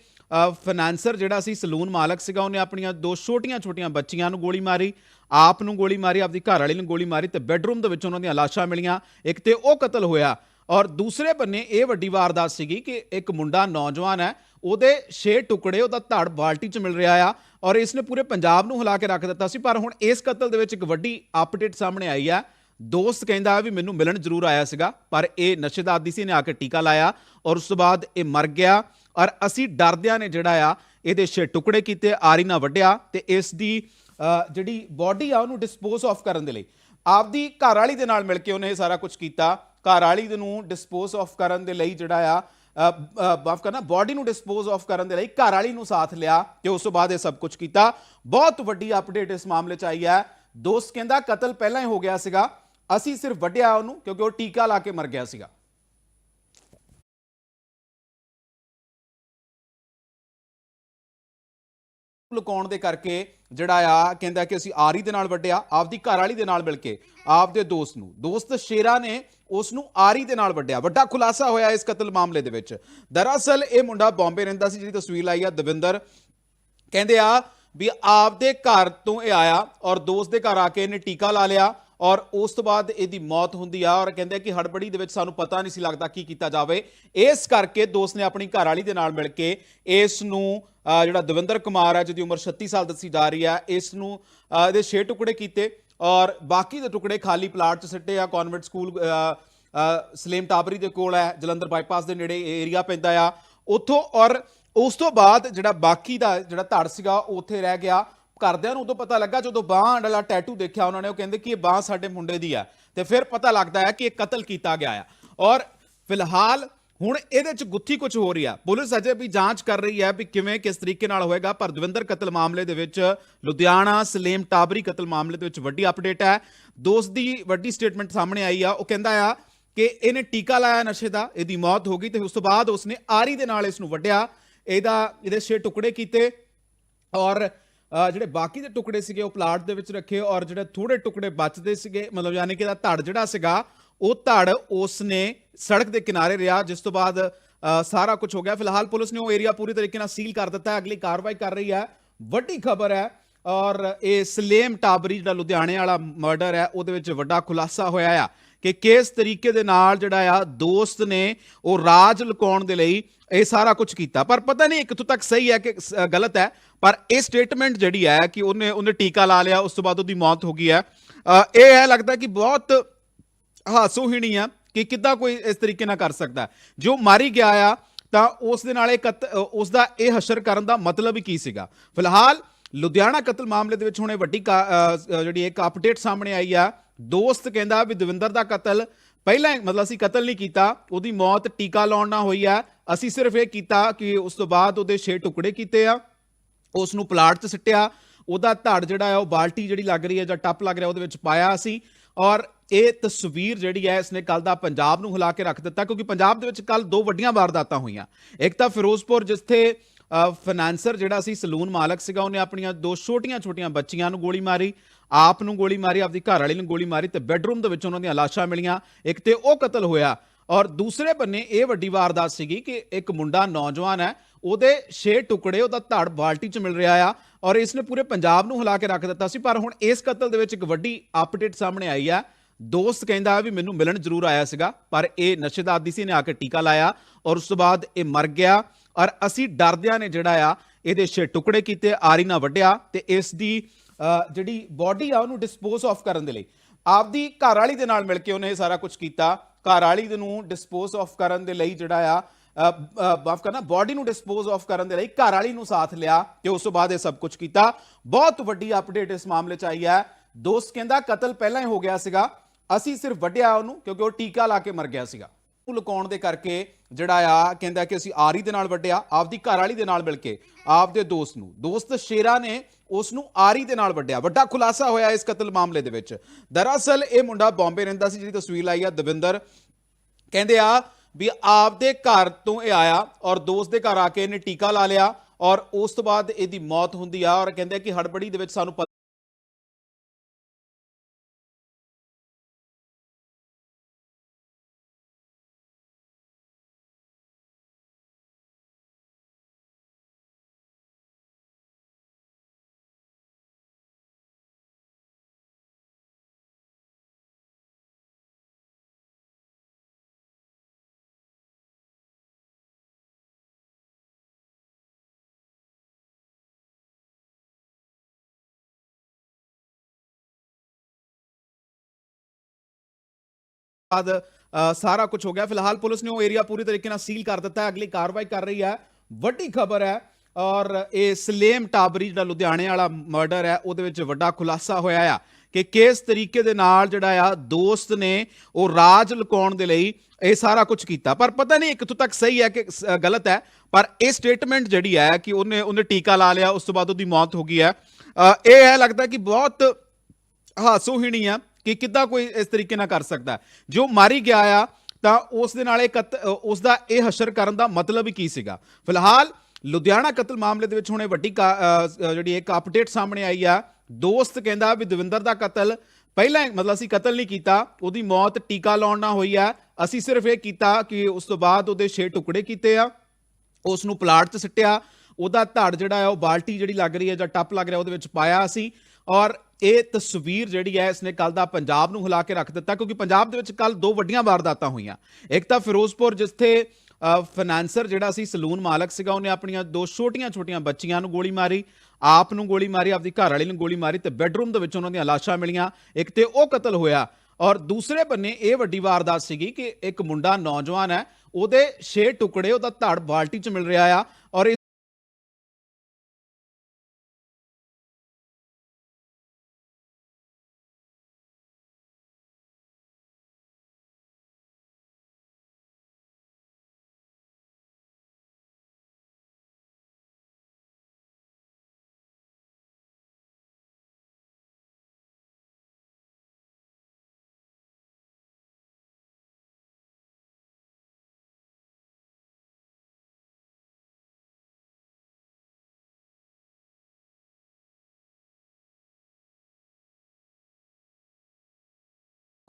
[SPEAKER 1] ਫਾਈਨਾਂਸਰ ਜਿਹੜਾ ਸੀ, ਸਲੂਨ ਮਾਲਕ ਸੀਗਾ, ਉਹਨੇ ਆਪਣੀਆਂ ਦੋ ਛੋਟੀਆਂ-ਛੋਟੀਆਂ ਬੱਚੀਆਂ ਨੂੰ ਗੋਲੀ ਮਾਰੀ। ਆਪ ਨੂੰ ਗੋਲੀ ਮਾਰੀ, ਆਪਦੀ ਘਰ ਵਾਲੀ ਨੂੰ ਗੋਲੀ ਮਾਰੀ ਤੇ ਬੈੱਡਰੂਮ ਦੇ ਵਿੱਚ ਉਹਨਾਂ ਦੀਆਂ ਲਾਸ਼ਾਂ ਮਿਲੀਆਂ। ਇੱਕ ਤੇ ਉਹ ਕਤਲ ਹੋਇਆ ਔਰ ਦੂਸਰੇ ਬੰਨੇ ਇਹ ਵੱਡੀ ਵਾਰਦਾਤ ਸੀਗੀ ਕਿ ਇੱਕ ਮੁੰਡਾ ਨੌਜਵਾਨ ਹੈ, ਉਹਦੇ 6 ਟੁਕੜੇ, ਉਹਦਾ ਧੜ ਬਾਲਟੀ 'ਚ ਮਿਲ ਰਿਹਾ ਆ ਔਰ ਇਸ ਨੇ ਪੂਰੇ ਪੰਜਾਬ ਨੂੰ ਹਿਲਾ ਕੇ ਰੱਖ ਦਿੱਤਾ ਸੀ। ਪਰ ਹੁਣ ਇਸ ਕਤਲ ਦੇ ਵਿੱਚ ਇੱਕ ਵੱਡੀ ਅਪਡੇਟ ਸਾਹਮਣੇ ਆਈ ਆ ਦੋਸਤ ਕਹਿੰਦਾ ਵੀ ਮੈਨੂੰ ਮਿਲਣ ਜ਼ਰੂਰ ਆਇਆ ਸੀਗਾ, ਪਰ ਇਹ ਨਸ਼ੇ ਦਾ ਆਦੀ ਸੀ ਨੇ ਆ ਕੇ ਟੀਕਾ ਲਾਇਆ ਔਰ ਉਸ ਤੋਂ ਬਾਅਦ ਇਹ ਮਰ ਗਿਆ ਔਰ ਅਸੀਂ ਡਰਦਿਆਂ ਨੇ ਜਿਹੜਾ ਆ, ਇਹਦੇ ਛੇ ਟੁਕੜੇ ਕੀਤੇ, ਆਰੀ ਨਾਲ ਵੱਢਿਆ ਤੇ ਇਸ ਦੀ ਜਿਹੜੀ ਬਾਡੀ ਆ ਉਹਨੂੰ ਡਿਸਪੋਜ਼ ਆਫ ਕਰਨ ਦੇ ਲਈ। ਆਪਦੀ ਘਰ ਵਾਲੀ ਦੇ ਨਾਲ ਮਿਲ ਕੇ ਉਹਨੇ ਇਹ ਸਾਰਾ ਕੁਝ ਕੀਤਾ। ਘਰ ਵਾਲੀ ਨੂੰ ਡਿਸਪੋਜ਼ ਆਫ ਕਰਨ ਦੇ ਲਈ ਜਿਹੜਾ ਆ ਮਾਫ ਕਰਨਾ ਬਾਡੀ ਨੂੰ ਡਿਸਪੋਜ਼ ਆਫ ਕਰਨ ਦੇ ਲਈ ਘਰ ਵਾਲੀ ਨੂੰ ਸਾਥ ਲਿਆ ਤੇ ਉਸ ਤੋਂ ਬਾਅਦ ਇਹ ਸਭ ਕੁਝ ਕੀਤਾ। ਬਹੁਤ ਵੱਡੀ ਅਪਡੇਟ ਇਸ ਮਾਮਲੇ 'ਚ ਆਈ ਹੈ। ਦੋਸਤ ਕਹਿੰਦਾ ਕਤਲ ਪਹਿਲਾਂ ਹੀ ਹੋ ਗਿਆ ਸੀਗਾ। ਅਸੀਂ ਸਿਰਫ ਵੱਢਿਆ ਉਹਨੂੰ ਕਿਉਂਕਿ ਉਹ ਟੀਕਾ ਲਾ ਕੇ ਮਰ ਗਿਆ ਸੀਗਾ। ਲੁਕਾਉਣ ਦੇ ਕਰਕੇ ਜਿਹੜਾ ਆ ਕਹਿੰਦਾ ਕਿ ਅਸੀਂ ਆਰੀ ਦੇ ਨਾਲ ਵੱਢਿਆ, ਆਪਦੀ ਘਰ ਵਾਲੀ ਦੇ ਨਾਲ ਮਿਲ ਕੇ ਆਪਦੇ ਦੋਸਤ ਨੂੰ। ਦੋਸਤ ਸ਼ੇਰਾ ਨੇ ਉਸ ਨੂੰ ਆਰੀ ਦੇ ਨਾਲ ਵੱਢਿਆ। ਵੱਡਾ ਖੁਲਾਸਾ ਹੋਇਆ ਇਸ ਕਤਲ ਮਾਮਲੇ ਦੇ ਵਿੱਚ। ਦਰਅਸਲ ਇਹ ਮੁੰਡਾ ਬੰਬੇ ਰਹਿੰਦਾ ਸੀ ਜਿਹੜੀ ਤਸਵੀਰ ਲਾਈ ਆ ਦਵਿੰਦਰ। ਕਹਿੰਦੇ ਆ ਵੀ ਆਪਦੇ ਘਰ ਤੋਂ ਇਹ ਆਇਆ ਔਰ ਦੋਸਤ ਦੇ ਘਰ ਆ ਕੇ ਇਹਨੇ ਟੀਕਾ ਲਾ ਲਿਆ। ਔਰ ਉਸ ਤੋਂ ਬਾਅਦ ਇਹਦੀ ਮੌਤ ਹੁੰਦੀ ਆ ਔਰ ਕਹਿੰਦੇ ਕਿ ਹੜਬੜੀ ਦੇ ਵਿੱਚ ਸਾਨੂੰ ਪਤਾ ਨਹੀਂ ਸੀ ਲੱਗਦਾ ਕੀ ਕੀਤਾ ਜਾਵੇ। ਇਸ ਕਰਕੇ ਦੋਸਤ ਨੇ ਆਪਣੀ ਘਰ ਵਾਲੀ ਦੇ ਨਾਲ ਮਿਲ ਕੇ ਇਸ ਨੂੰ ਜਿਹੜਾ ਦਵਿੰਦਰ ਕੁਮਾਰ ਹੈ ਜਿਹਦੀ ਉਮਰ 36 ਸਾਲ ਦੱਸੀ ਜਾ ਰਹੀ ਹੈ ਇਸ ਨੂੰ ਇਹਦੇ 6 ਟੁਕੜੇ ਕੀਤੇ ਔਰ ਬਾਕੀ ਦੇ ਟੁਕੜੇ ਖਾਲੀ ਪਲਾਟ 'ਚ ਸਿੱਟੇ ਆ। ਕਨਵੈਂਟ ਸਕੂਲ ਸਲੇਮ ਟਾਬਰੀ ਦੇ ਕੋਲ ਹੈ, ਜਲੰਧਰ ਬਾਈਪਾਸ ਦੇ ਨੇੜੇ ਏਰੀਆ ਪੈਂਦਾ ਆ। ਉੱਥੋਂ ਔਰ ਉਸ ਤੋਂ ਬਾਅਦ ਜਿਹੜਾ ਬਾਕੀ ਦਾ ਜਿਹੜਾ ਧੜ ਸੀਗਾ, ਉਹ ਉੱਥੇ ਰਹਿ ਗਿਆ। ਘਰਦਿਆਂ ਨੂੰ ਉਦੋਂ ਪਤਾ ਲੱਗਾ ਜਦੋਂ ਬਾਂਹ ਵਾਲਾ ਟੈਟੂ ਦੇਖਿਆ ਉਹਨਾਂ ਨੇ, ਉਹ ਕਹਿੰਦੇ ਕਿ ਇਹ ਬਾਂਹ ਸਾਡੇ ਮੁੰਡੇ ਦੀ ਆ। ਤੇ ਫਿਰ ਪਤਾ ਲੱਗਦਾ ਹੈ ਕਿ ਇਹ ਕਤਲ ਕੀਤਾ ਗਿਆ ਆ। ਔਰ ਫਿਲਹਾਲ ਹੁਣ ਇਹਦੇ ਚ ਗੁੱਥੀ ਕੁਝ ਹੋ ਰਹੀ ਆ। ਪੁਲਿਸ ਅਜੇ ਵੀ ਜਾਂਚ ਕਰ ਰਹੀ ਹੈ ਵੀ ਕਿਵੇਂ, ਕਿਸ ਤਰੀਕੇ ਨਾਲ ਹੋਏਗਾ, ਪਰ ਦਵਿੰਦਰ ਕਤਲ ਮਾਮਲੇ ਦੇ ਵਿੱਚ ਲੁਧਿਆਣਾ ਸਲੇਮ ਟਾਬਰੀ ਕਤਲ ਮਾਮਲੇ ਦੇ ਵਿੱਚ ਵੱਡੀ ਅਪਡੇਟ ਹੈ। ਦੋਸਤ ਦੀ ਵੱਡੀ ਸਟੇਟਮੈਂਟ ਸਾਹਮਣੇ ਆਈ ਆ। ਉਹ ਕਹਿੰਦਾ ਆ ਕਿ ਇਹਨੇ ਟੀਕਾ ਲਾਇਆ ਨਸ਼ੇ ਦਾ, ਇਹਦੀ ਮੌਤ ਹੋ ਗਈ ਤੇ ਉਸ ਤੋਂ ਬਾਅਦ ਉਸਨੇ ਆਰੀ ਦੇ ਨਾਲ ਇਸ ਨੂੰ ਵੱਢਿਆ। ਇਹਦਾ, ਇਹਦੇ ਛੇ ਟੁਕੜੇ ਕੀਤੇ। ਔਰ ਜਿਹੜੇ ਬਾਕੀ ਦੇ ਟੁਕੜੇ ਸੀਗੇ ਉਹ ਪਲਾਟ ਦੇ ਵਿੱਚ ਰੱਖੇ ਔਰ ਜਿਹੜੇ ਥੋੜੇ ਟੁਕੜੇ ਬਚਦੇ ਸੀਗੇ, ਮਤਲਬ ਯਾਨੀ ਕਿ ਇਹਦਾ ਧੜ ਜਿਹੜਾ ਸੀਗਾ, ਉਹ ਧੜ ਉਸਨੇ ਸੜਕ ਦੇ ਕਿਨਾਰੇ ਰਿਹਾ, ਜਿਸ ਤੋਂ ਬਾਅਦ ਸਾਰਾ ਕੁਝ ਹੋ ਗਿਆ। ਫਿਲਹਾਲ ਪੁਲਿਸ ਨੇ ਉਹ ਏਰੀਆ ਪੂਰੀ ਤਰੀਕੇ ਨਾਲ ਸੀਲ ਕਰ ਦਿੱਤਾ ਹੈ। ਅਗਲੀ ਕਾਰਵਾਈ ਕਰ ਰਹੀ ਹੈ। ਵੱਡੀ ਖਬਰ ਹੈ ਔਰ ਇਹ ਸਲੇਮ ਟਾਬਰੀ ਜਿਹੜਾ ਲੁਧਿਆਣੇ ਵਾਲਾ ਮਰਡਰ ਹੈ, ਉਹਦੇ ਵਿੱਚ ਵੱਡਾ ਖੁਲਾਸਾ ਹੋਇਆ ਆ। ਕਿ ਕਿਸ ਤਰੀਕੇ ਦੇ ਨਾਲ ਜਿਹੜਾ ਆ ਦੋਸਤ ਨੇ ਉਹ ਰਾਜ ਲੁਕਾਉਣ ਦੇ ਲਈ ਇਹ ਸਾਰਾ ਕੁਝ ਕੀਤਾ। ਪਰ ਪਤਾ ਨਹੀਂ ਕਿੱਥੋਂ ਤੱਕ ਸਹੀ ਹੈ ਕਿ ਸ- ਗਲਤ ਹੈ, ਪਰ ਇਹ ਸਟੇਟਮੈਂਟ ਜਿਹੜੀ ਹੈ ਕਿ ਉਹਨੇ ਉਹਨੇ ਟੀਕਾ ਲਾ ਲਿਆ, ਉਸ ਤੋਂ ਬਾਅਦ ਉਹਦੀ ਮੌਤ ਹੋ ਗਈ ਹੈ। ਇਹ ਹੈ, ਲੱਗਦਾ ਕਿ ਬਹੁਤ ਹਾਸੋਹੀਣੀ ਆ ਕਿ ਕਿੱਦਾਂ ਕੋਈ ਇਸ ਤਰੀਕੇ ਨਾਲ ਕਰ ਸਕਦਾ ਹੈ। ਜੋ ਮਾਰੀ ਗਿਆ ਆ, ਤਾਂ ਉਸ ਦੇ ਨਾਲ ਇਹ ਕਤ ਉਸ ਦਾ ਇਹ ਹਸ਼ਰ ਕਰਨ ਦਾ ਮਤਲਬ ਕੀ ਸੀਗਾ? ਫਿਲਹਾਲ, ਲੁਧਿਆਣਾ ਕਤਲ ਮਾਮਲੇ ਦੇ ਵਿੱਚ ਹੁਣ ਇਹ ਵੱਡੀ ਕਾ- ਜਿਹੜੀ ਇੱਕ ਅਪਡੇਟ ਸਾਹਮਣੇ ਆਈ ਆ ਦੋਸਤ ਕਹਿੰਦਾ ਵੀ ਦਵਿੰਦਰ ਦਾ ਕਤਲ ਪਹਿਲਾਂ ਮਤਲਬ ਅਸੀਂ ਕਤਲ ਨਹੀਂ ਕੀਤਾ, ਉਹਦੀ ਮੌਤ ਟੀਕਾ ਲਾਉਣ ਨਾਲ ਹੋਈ ਆ। ਅਸੀਂ ਸਿਰਫ ਇਹ ਕੀਤਾ ਕਿ ਉਸ ਤੋਂ ਬਾਅਦ ਉਹਦੇ 6 ਟੁਕੜੇ ਕੀਤੇ ਆ। ਉਸ ਨੂੰ ਪਲਾਟ 'ਚ ਸਿੱਟਿਆ। ਉਹਦਾ ਧੜ ਜਿਹੜਾ ਹੈ ਉਹ ਬਾਲਟੀ ਜਿਹੜੀ ਲੱਗ ਰਹੀ ਹੈ ਜਾਂ ਟੱਪ ਲੱਗ ਰਿਹਾ, ਉਹਦੇ ਵਿੱਚ ਪਾਇਆ ਅਸੀਂ। ਔਰ ਇਹ ਤਸਵੀਰ ਜਿਹੜੀ ਹੈ ਇਸਨੇ ਕੱਲ ਦਾ ਪੰਜਾਬ ਨੂੰ ਹਿਲਾ ਕੇ ਰੱਖ ਦਿੱਤਾ, ਕਿਉਂਕਿ ਪੰਜਾਬ ਦੇ ਵਿੱਚ ਕੱਲ ਦੋ ਵੱਡੀਆਂ ਵਾਰਦਾਤਾਂ ਹੋਈਆਂ। ਇੱਕ ਤਾਂ ਫਿਰੋਜ਼ਪੁਰ, ਜਿੱਥੇ ਫਾਈਨਾਂਸਰ ਜਿਹੜਾ ਸੀ, ਸਲੂਨ ਮਾਲਕ ਸੀਗਾ, ਉਹਨੇ ਆਪਣੀਆਂ ਦੋ ਛੋਟੀਆਂ-ਛੋਟੀਆਂ ਬੱਚੀਆਂ ਨੂੰ ਗੋਲੀ ਮਾਰੀ, ਆਪ ਨੂੰ ਗੋਲੀ ਮਾਰੀ, ਆਪਦੀ ਘਰ ਵਾਲੀ ਨੂੰ ਗੋਲੀ ਮਾਰੀ ਤੇ ਬੈੱਡਰੂਮ ਦੇ ਵਿੱਚ ਉਹਨਾਂ ਦੀਆਂ ਲਾਸ਼ਾਂ ਮਿਲੀਆਂ। ਇੱਕ ਤੇ ਉਹ ਕਤਲ ਹੋਇਆ ਔਰ ਦੂਸਰੇ ਬੰਨੇ ਇਹ ਵੱਡੀ ਵਾਰਦਾਤ ਸੀਗੀ ਕਿ ਇੱਕ ਮੁੰਡਾ ਨੌਜਵਾਨ ਹੈ, ਉਹਦੇ 6 ਟੁਕੜੇ, ਉਹਦਾ ਧੜ ਬਾਲਟੀ 'ਚ ਮਿਲ ਰਿਹਾ ਆ ਔਰ ਇਸ ਨੇ ਪੂਰੇ ਪੰਜਾਬ ਨੂੰ ਹਿਲਾ ਕੇ ਰੱਖ ਦਿੱਤਾ ਸੀ। ਪਰ ਹੁਣ ਇਸ ਕਤਲ ਦੇ ਵਿੱਚ ਇੱਕ ਵੱਡੀ ਅਪਡੇਟ ਸਾਹਮਣੇ ਆਈ ਆ ਦੋਸਤ ਕਹਿੰਦਾ ਵੀ ਮੈਨੂੰ ਮਿਲਣ ਜ਼ਰੂਰ ਆਇਆ ਸੀਗਾ, ਪਰ ਇਹ ਨਸ਼ੇ ਦਾ ਆਦੀ ਸੀ ਨੇ ਆ ਕੇ ਟੀਕਾ ਲਾਇਆ ਔਰ ਉਸ ਤੋਂ ਬਾਅਦ ਇਹ ਮਰ ਗਿਆ। ਔਰ ਅਸੀਂ ਡਰਦਿਆਂ ਨੇ ਜਿਹੜਾ ਆ, ਇਹਦੇ ਛੇ ਟੁਕੜੇ ਕੀਤੇ, ਆਰੀ ਨਾਲ ਵੱਢਿਆ ਤੇ ਇਸ ਦੀ ਜਿਹੜੀ ਬਾਡੀ ਆ, ਉਹਨੂੰ ਡਿਸਪੋਜ਼ ਆਫ ਕਰਨ ਦੇ ਲਈ। ਆਪਦੀ ਘਰ ਵਾਲੀ ਦੇ ਨਾਲ ਮਿਲ ਕੇ ਉਹਨੇ ਇਹ ਸਾਰਾ ਕੁਝ ਕੀਤਾ। ਘਰ ਵਾਲੀ ਨੂੰ ਡਿਸਪੋਜ਼ ਆਫ ਕਰਨ ਦੇ ਲਈ ਜਿਹੜਾ ਆ ਮਾਫ ਕਰਨਾ ਬਾਡੀ ਨੂੰ ਡਿਸਪੋਜ਼ ਆਫ ਕਰਨ ਦੇ ਲਈ ਘਰ ਵਾਲੀ ਨੂੰ ਸਾਥ ਲਿਆ ਤੇ ਉਸ ਤੋਂ ਬਾਅਦ ਇਹ ਸਭ ਕੁਝ ਕੀਤਾ। ਬਹੁਤ ਵੱਡੀ ਅਪਡੇਟ ਇਸ ਮਾਮਲੇ 'ਚ ਆਈ ਹੈ। ਦੋਸਤ ਕਹਿੰਦਾ ਕਤਲ ਪਹਿਲਾਂ ਹੀ ਹੋ ਗਿਆ ਸੀਗਾ। ਅਸੀਂ ਸਿਰਫ ਵੱਢਿਆ ਉਹਨੂੰ ਕਿਉਂਕਿ ਉਹ ਟੀਕਾ ਲਾ ਕੇ ਮਰ ਗਿਆ ਸੀਗਾ। ਉਹ ਲੁਕਾਉਣ ਦੇ ਕਰਕੇ ਜਿਹੜਾ ਆ ਕਹਿੰਦਾ ਕਿ ਅਸੀਂ ਆਰੀ ਦੇ ਨਾਲ ਵੱਢਿਆ, ਆਪਦੀ ਘਰ ਵਾਲੀ ਦੇ ਨਾਲ ਮਿਲ ਕੇ ਆਪਦੇ ਦੋਸਤ ਨੂੰ। ਦੋਸਤ ਸ਼ੇਰਾ ਨੇ ਉਸ ਨੂੰ ਆਰੀ ਦੇ ਨਾਲ ਵੱਢਿਆ। ਵੱਡਾ ਖੁਲਾਸਾ ਹੋਇਆ ਇਸ ਕਤਲ ਮਾਮਲੇ ਦੇ ਵਿੱਚ। ਦਰਅਸਲ ਇਹ ਮੁੰਡਾ ਬੰਬੇ ਰਹਿੰਦਾ ਸੀ ਜਿਹੜੀ ਤਸਵੀਰ ਲਾਈ ਆ ਦਵਿੰਦਰ। ਕਹਿੰਦੇ ਆ ਵੀ ਆਪਦੇ ਘਰ ਤੋਂ ਇਹ ਆਇਆ ਔਰ ਦੋਸਤ ਦੇ ਘਰ ਆ ਕੇ ਇਹਨੇ ਟੀਕਾ ਲਾ ਲਿਆ ਔਰ ਉਸ ਤੋਂ ਬਾਅਦ ਇਹਦੀ ਮੌਤ ਹੁੰਦੀ ਆ ਔਰ ਕਹਿੰਦੇ ਕਿ ਹੜਬੜੀ ਦੇ ਵਿੱਚ ਸਾਨੂੰ ਬਾਅਦ ਸਾਰਾ ਕੁਝ ਹੋ ਗਿਆ ਫਿਲਹਾਲ ਪੁਲਿਸ ਨੇ ਉਹ ਏਰੀਆ ਪੂਰੀ ਤਰੀਕੇ ਨਾਲ ਸੀਲ ਕਰ ਦਿੱਤਾ ਹੈ ਅਗਲੀ ਕਾਰਵਾਈ ਕਰ ਰਹੀ ਹੈ ਵੱਡੀ ਖਬਰ ਹੈ ਔਰ ਇਹ ਸਲੇਮ ਟਾਬਰੀ ਜਿਹੜਾ ਲੁਧਿਆਣੇ ਵਾਲਾ ਮਰਡਰ ਹੈ ਉਹਦੇ ਵਿੱਚ ਵੱਡਾ ਖੁਲਾਸਾ ਹੋਇਆ ਆ ਕਿ ਕਿਸ ਤਰੀਕੇ ਦੇ ਨਾਲ ਜਿਹੜਾ ਆ ਦੋਸਤ ਨੇ ਉਹ ਰਾਜ ਲੁਕਾਉਣ ਦੇ ਲਈ ਇਹ ਸਾਰਾ ਕੁਝ ਕੀਤਾ ਪਰ ਪਤਾ ਨਹੀਂ ਕਿੱਥੋਂ ਤੱਕ ਸਹੀ ਹੈ ਕਿ ਗਲਤ ਹੈ ਪਰ ਇਹ ਸਟੇਟਮੈਂਟ ਜਿਹੜੀ ਹੈ ਕਿ ਉਹਨੇ ਉਹਨੇ ਟੀਕਾ ਲਾ ਲਿਆ ਉਸ ਤੋਂ ਬਾਅਦ ਉਹਦੀ ਮੌਤ ਹੋ ਗਈ ਹੈ ਇਹ ਹੈ ਲੱਗਦਾ ਕਿ ਬਹੁਤ ਹਾਸੋਹੀਣੀ ਆ ਕਿ ਕਿੱਦਾਂ ਕੋਈ ਇਸ ਤਰੀਕੇ ਨਾਲ ਕਰ ਸਕਦਾ ਹੈ। ਜੋ ਮਾਰੀ ਗਿਆ ਆ, ਤਾਂ ਉਸ ਦੇ ਨਾਲ ਇਹ ਕਤ ਉਸ ਦਾ ਇਹ ਹਸ਼ਰ ਕਰਨ ਦਾ ਮਤਲਬ ਕੀ ਸੀਗਾ? ਫਿਲਹਾਲ, ਲੁਧਿਆਣਾ ਕਤਲ ਮਾਮਲੇ ਦੇ ਵਿੱਚ ਹੁਣ ਇਹ ਵੱਡੀ ਕਾ- ਜਿਹੜੀ ਇੱਕ ਅਪਡੇਟ ਸਾਹਮਣੇ ਆਈ ਆ। ਦੋਸਤ ਕਹਿੰਦਾ ਵੀ ਦਵਿੰਦਰ ਦਾ ਕਤਲ ਪਹਿਲਾਂ ਮਤਲਬ ਅਸੀਂ ਕਤਲ ਨਹੀਂ ਕੀਤਾ, ਉਹਦੀ ਮੌਤ ਟੀਕਾ ਲਾਉਣ ਨਾਲ ਹੋਈ ਆ। ਅਸੀਂ ਸਿਰਫ ਇਹ ਕੀਤਾ ਕਿ ਉਸ ਤੋਂ ਬਾਅਦ ਉਹਦੇ 6 ਟੁਕੜੇ ਕੀਤੇ ਆ। ਉਸ ਨੂੰ ਪਲਾਟ 'ਚ ਸਿੱਟਿਆ। ਉਹਦਾ ਧੜ ਜਿਹੜਾ ਹੈ ਉਹ ਬਾਲਟੀ ਜਿਹੜੀ ਲੱਗ ਰਹੀ ਹੈ ਜਾਂ ਟੱਪ ਲੱਗ ਰਿਹਾ, ਉਹਦੇ ਵਿੱਚ ਪਾਇਆ ਅਸੀਂ। ਔਰ ਇਹ ਤਸਵੀਰ ਜਿਹੜੀ ਹੈ ਇਸਨੇ ਕੱਲ ਦਾ ਪੰਜਾਬ ਨੂੰ ਹਿਲਾ ਕੇ ਰੱਖ ਦਿੱਤਾ, ਕਿਉਂਕਿ ਪੰਜਾਬ ਦੇ ਵਿੱਚ ਕੱਲ ਦੋ ਵੱਡੀਆਂ ਵਾਰਦਾਤਾਂ ਹੋਈਆਂ। ਇੱਕ ਤਾਂ ਫਿਰੋਜ਼ਪੁਰ, ਜਿੱਥੇ ਫਾਈਨਾਂਸਰ ਜਿਹੜਾ ਸੀ, ਸਲੂਨ ਮਾਲਕ ਸੀਗਾ, ਉਹਨੇ ਆਪਣੀਆਂ ਦੋ ਛੋਟੀਆਂ-ਛੋਟੀਆਂ ਬੱਚੀਆਂ ਨੂੰ ਗੋਲੀ ਮਾਰੀ, ਆਪ ਨੂੰ ਗੋਲੀ ਮਾਰੀ, ਆਪਦੀ ਘਰ ਵਾਲੀ ਨੂੰ ਗੋਲੀ ਮਾਰੀ ਤੇ ਬੈੱਡਰੂਮ ਦੇ ਵਿੱਚ ਉਹਨਾਂ ਦੀਆਂ ਲਾਸ਼ਾਂ ਮਿਲੀਆਂ। ਇੱਕ ਤੇ ਉਹ ਕਤਲ ਹੋਇਆ ਔਰ ਦੂਸਰੇ ਬੰਨੇ ਇਹ ਵੱਡੀ ਵਾਰਦਾਤ ਸੀਗੀ ਕਿ ਇੱਕ ਮੁੰਡਾ ਨੌਜਵਾਨ ਹੈ, ਉਹਦੇ 6 ਟੁਕੜੇ, ਉਹਦਾ ਧੜ ਬਾਲਟੀ 'ਚ ਮਿਲ ਰਿਹਾ ਆ।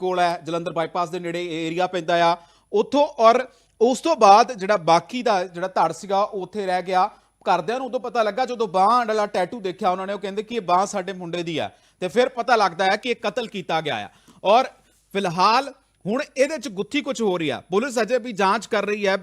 [SPEAKER 1] ਕੋਲ ਹੈ, ਜਲੰਧਰ ਬਾਈਪਾਸ ਦੇ ਨੇੜੇ ਏਰੀਆ ਪੈਂਦਾ ਆ। ਉੱਥੋਂ ਔਰ ਉਸ ਤੋਂ ਬਾਅਦ ਜਿਹੜਾ ਬਾਕੀ ਦਾ ਜਿਹੜਾ ਧੜ ਸੀਗਾ, ਉਹ ਉੱਥੇ ਰਹਿ ਗਿਆ। ਘਰਦਿਆਂ ਨੂੰ ਉਦੋਂ ਪਤਾ ਲੱਗਾ ਜਦੋਂ ਬਾਂਹ ਵਾਲਾ ਟੈਟੂ ਦੇਖਿਆ ਉਹਨਾਂ ਨੇ, ਉਹ ਕਹਿੰਦੇ ਕਿ ਇਹ ਬਾਂਹ ਸਾਡੇ ਮੁੰਡੇ ਦੀ ਆ। ਤੇ ਫਿਰ ਪਤਾ ਲੱਗਦਾ ਹੈ ਕਿ ਇਹ ਕਤਲ ਕੀਤਾ ਗਿਆ ਆ। ਔਰ ਫਿਲਹਾਲ ਹੁਣ ਇਹਦੇ ਚ ਗੁੱਥੀ ਕੁਝ ਹੋ ਰਹੀ ਆ। ਪੁਲਿਸ ਅਜੇ ਵੀ ਜਾਂਚ ਕਰ ਰਹੀ ਹੈ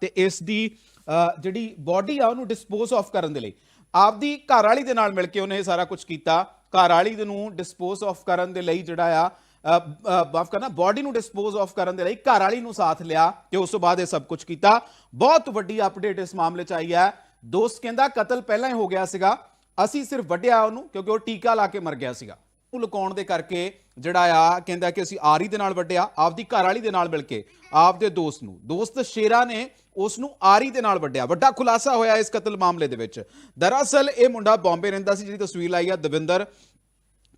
[SPEAKER 1] ਤੇ ਇਸ ਦੀ ਜਿਹੜੀ ਬਾਡੀ ਆ ਉਹਨੂੰ ਡਿਸਪੋਜ਼ ਆਫ ਕਰਨ ਦੇ ਲਈ। ਆਪਦੀ ਘਰ ਵਾਲੀ ਦੇ ਨਾਲ ਮਿਲ ਕੇ ਉਹਨੇ ਇਹ ਸਾਰਾ ਕੁਝ ਕੀਤਾ। ਘਰ ਵਾਲੀ ਨੂੰ ਡਿਸਪੋਜ਼ ਆਫ ਕਰਨ ਦੇ ਲਈ ਜਿਹੜਾ ਆ ਮਾਫ ਕਰਨਾ ਬਾਡੀ ਨੂੰ ਡਿਸਪੋਜ਼ ਆਫ ਕਰਨ ਦੇ ਲਈ ਘਰ ਵਾਲੀ ਨੂੰ ਸਾਥ ਲਿਆ ਤੇ ਉਸ ਤੋਂ ਬਾਅਦ ਇਹ ਸਭ ਕੁਝ ਕੀਤਾ। ਬਹੁਤ ਵੱਡੀ ਅਪਡੇਟ ਇਸ ਮਾਮਲੇ ਚ ਆਈ ਹੈ। ਦੋਸਤ ਕਹਿੰਦਾ, ਕਤਲ ਪਹਿਲਾਂ ਹੀ ਹੋ ਗਿਆ ਸੀਗਾ। ਅਸੀਂ ਸਿਰਫ ਵੱਢਿਆ ਉਹਨੂੰ ਕਿਉਂਕਿ ਉਹ ਟੀਕਾ ਲਾ ਕੇ ਮਰ ਗਿਆ ਸੀਗਾ। ਉਹ ਲੁਕਾਉਣ ਦੇ ਕਰਕੇ ਜਿਹੜਾ ਆ ਕਹਿੰਦਾ ਕਿ ਅਸੀਂ ਆਰੀ ਦੇ ਨਾਲ ਵੱਢਿਆ ਆਪਦੀ ਘਰ ਵਾਲੀ ਦੇ ਨਾਲ ਮਿਲ ਕੇ, ਆਪਦੇ ਦੋਸਤ ਨੂੰ। ਦੋਸਤ ਸ਼ੇਰਾ ਨੇ ਉਸ ਨੂੰ ਆਰੀ ਦੇ ਨਾਲ ਵੱਢਿਆ ਵੱਡਾ ਖੁਲਾਸਾ ਹੋਇਆ ਇਸ ਕਤਲ ਮਾਮਲੇ ਦੇ ਵਿੱਚ। ਦਰਅਸਲ ਇਹ ਮੁੰਡਾ ਬੰਬੇ ਰਹਿੰਦਾ ਸੀ ਜਿਹੜੀ ਤਸਵੀਰ ਲਾਈ ਆ ਦਵਿੰਦਰ।